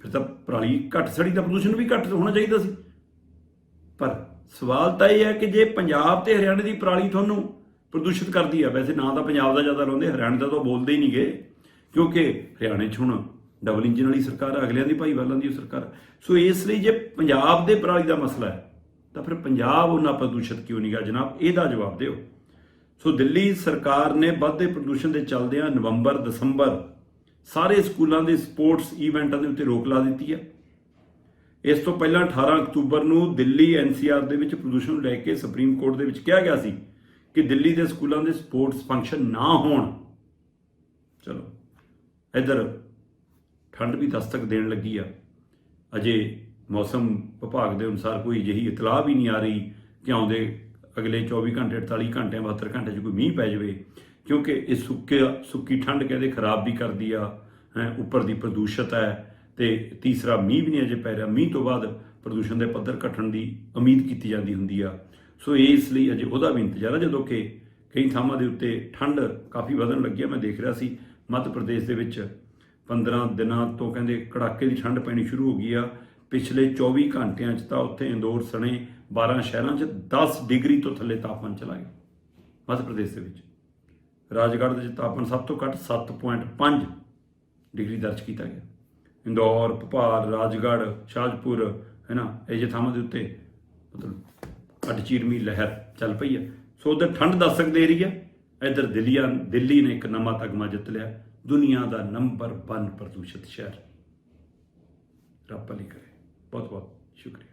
ਫਿਰ ਤਾਂ ਪਰਾਲੀ ਘੱਟ ਸੜੀ ਤਾਂ ਪ੍ਰਦੂਸ਼ਣ ਵੀ ਘੱਟ ਹੋਣਾ ਚਾਹੀਦਾ ਸੀ। ਪਰ ਸਵਾਲ ਤਾਂ ਇਹ ਹੈ ਕਿ ਜੇ ਪੰਜਾਬ ਤੇ ਹਰਿਆਣਾ ਦੀ ਪਰਾਲੀ ਤੁਹਾਨੂੰ ਪ੍ਰਦੂਸ਼ਿਤ ਕਰਦੀ ਆ ਵੈਸੇ ਨਾ ਤਾਂ ਪੰਜਾਬ ਦਾ ਜ਼ਿਆਦਾ ਲਾਉਂਦੇ ਹਰਿਆਣਾ ਦਾ ਤਾਂ ਬੋਲਦੇ ਹੀ ਨਹੀਂਗੇ ਕਿਉਂਕਿ ਹਰਿਆਣੇ 'ਚ ਹੁਣ ਡਬਲ ਇੰਜਨ ਵਾਲੀ ਸਰਕਾਰ ਆ, ਅਗਲਿਆਂ ਦੀ ਭਾਈਵਾਲਾਂ ਦੀ ਸਰਕਾਰ ਸੋ ਇਸ ਲਈ ਜੇ ਪੰਜਾਬ ਦੇ ਪਰਾਲੀ ਦਾ ਮਸਲਾ ਹੈ ਤਾਂ ਫਿਰ ਪੰਜਾਬ ਉਹਨਾਂ ਪ੍ਰਦੂਸ਼ਿਤ ਕਿਉਂ ਨਹੀਂਗਾ ਜਨਾਬ ਇਹਦਾ ਜਵਾਬ ਦਿਓ। ਸੋ ਦਿੱਲੀ ਸਰਕਾਰ ਨੇ ਵੱਧਦੇ ਪ੍ਰਦੂਸ਼ਣ ਦੇ ਚੱਲਦਿਆਂ ਨਵੰਬਰ ਦਸੰਬਰ ਸਾਰੇ ਸਕੂਲਾਂ ਦੇ ਸਪੋਰਟਸ ਇਵੈਂਟਾਂ ਦੇ ਉੱਤੇ ਰੋਕ ਲਾ ਦਿੱਤੀ ਹੈ ਇਸ ਤੋਂ ਪਹਿਲਾਂ 18 ਅਕਤੂਬਰ ਨੂੰ ਦਿੱਲੀ ਐਨਸੀਆਰ ਦੇ ਵਿੱਚ ਪ੍ਰਦੂਸ਼ਣ ਨੂੰ ਲੈ ਕੇ ਸੁਪਰੀਮ ਕੋਰਟ ਦੇ ਵਿੱਚ ਕਿਹਾ ਗਿਆ ਸੀ ਕਿ ਦਿੱਲੀ ਦੇ ਸਕੂਲਾਂ ਦੇ ਸਪੋਰਟਸ ਫੰਕਸ਼ਨ ਨਾ ਹੋਣ। ਚਲੋ ਇਧਰ ਠੰਡ ਵੀ ਦਸਤਕ ਦੇਣ ਲੱਗੀ ਆ। ਅਜੇ ਮੌਸਮ ਵਿਭਾਗ ਦੇ ਅਨੁਸਾਰ ਕੋਈ ਅਜਿਹੀ ਇਤਲਾਹ ਵੀ ਨਹੀਂ ਆ ਰਹੀ ਕਿ ਆਉਂਦੇ ਅਗਲੇ 24 ਘੰਟੇ 48 ਘੰਟਿਆਂ 72 ਘੰਟੇ 'ਚ ਕੋਈ ਮੀਂਹ ਪੈ ਜਾਵੇ ਕਿਉਂਕਿ ਇਹ ਸੁੱਕੇ ਸੁੱਕੀ ਠੰਡ ਕਹਿੰਦੇ ਖਰਾਬ ਵੀ ਕਰਦੀ ਆ ਹੈਂ, ਉੱਪਰ ਦੀ ਪ੍ਰਦੂਸ਼ਿਤ ਹੈ। ਤੇ ਤੀਸਰਾ ਮੀਂਹ ਵੀ ਨਹੀਂ ਅਜੇ ਪੈ ਰਿਹਾ। ਮੀਂਹ ਤੋਂ ਬਾਅਦ ਪ੍ਰਦੂਸ਼ਣ ਦੇ ਪੱਧਰ ਘਟਣ ਦੀ ਉਮੀਦ ਕੀਤੀ ਜਾਂਦੀ ਹੁੰਦੀ ਆ। ਸੋ ਇਸ ਲਈ ਅਜੇ ਉਹਦਾ ਵੀ ਇੰਤਜ਼ਾਰ ਹੈ ਜਦੋਂ ਕਿ ਕਈ ਥਾਵਾਂ ਦੇ ਉੱਤੇ ਠੰਡ ਕਾਫੀ ਵਧਣ ਲੱਗੀ ਆ। ਮੈਂ ਦੇਖ ਰਿਹਾ ਸੀ, ਮੱਧ ਪ੍ਰਦੇਸ਼ ਦੇ ਵਿੱਚ 15 ਦਿਨਾਂ ਤੋਂ ਕਹਿੰਦੇ ਕੜਾਕੇ ਦੀ ਠੰਡ ਪੈਣੀ ਸ਼ੁਰੂ ਹੋ ਗਈ ਆ। ਪਿਛਲੇ 24 ਘੰਟਿਆਂ 'ਚ ਤਾਂ ਉੱਥੇ ਇੰਦੌਰ ਸਣੇ 12 ਸ਼ਹਿਰਾਂ 'ਚ 10 ਡਿਗਰੀ ਤੋਂ ਥੱਲੇ ਤਾਪਮਾਨ ਚਲਾ ਗਿਆ, ਮੱਧ ਪ੍ਰਦੇਸ਼ ਦੇ ਵਿੱਚ। ਰਾਜਗੜ੍ਹ ਦੇ ਵਿੱਚ ਤਾਪਮਾਨ ਸਭ ਤੋਂ ਘੱਟ 7.5 ਡਿਗਰੀ ਦਰਜ ਕੀਤਾ ਗਿਆ। ਇੰਦੌਰ, ਭੋਪਾਲ, ਰਾਜਗੜ੍ਹ, ਸ਼ਾਹਜਪੁਰ ਹੈ ਨਾ ਇਹ ਜਿਹੇ ਥਾਵਾਂ ਦੇ ਉੱਤੇ ਮਤਲਬ ਅਟਚੀਰਮੀ ਲਹਿਰ ਚੱਲ ਪਈ ਹੈ ਸੋ ਉਧਰ ਠੰਡ ਦਸਕ ਦੇ ਰਹੀ ਹੈ ਇੱਧਰ ਦਿੱਲੀਆ, ਦਿੱਲੀ ਨੇ ਇੱਕ ਨਵਾਂ ਤਗਮਾ ਜਿੱਤ ਲਿਆ। ਦੁਨੀਆ ਦਾ ਨੰਬਰ 1 ਪ੍ਰਦੂਸ਼ਿਤ ਸ਼ਹਿਰ। ਰੱਬ ਭਲੀ ਕਰੇ। ਬਹੁਤ ਬਹੁਤ ਸ਼ੁਕਰੀਆ।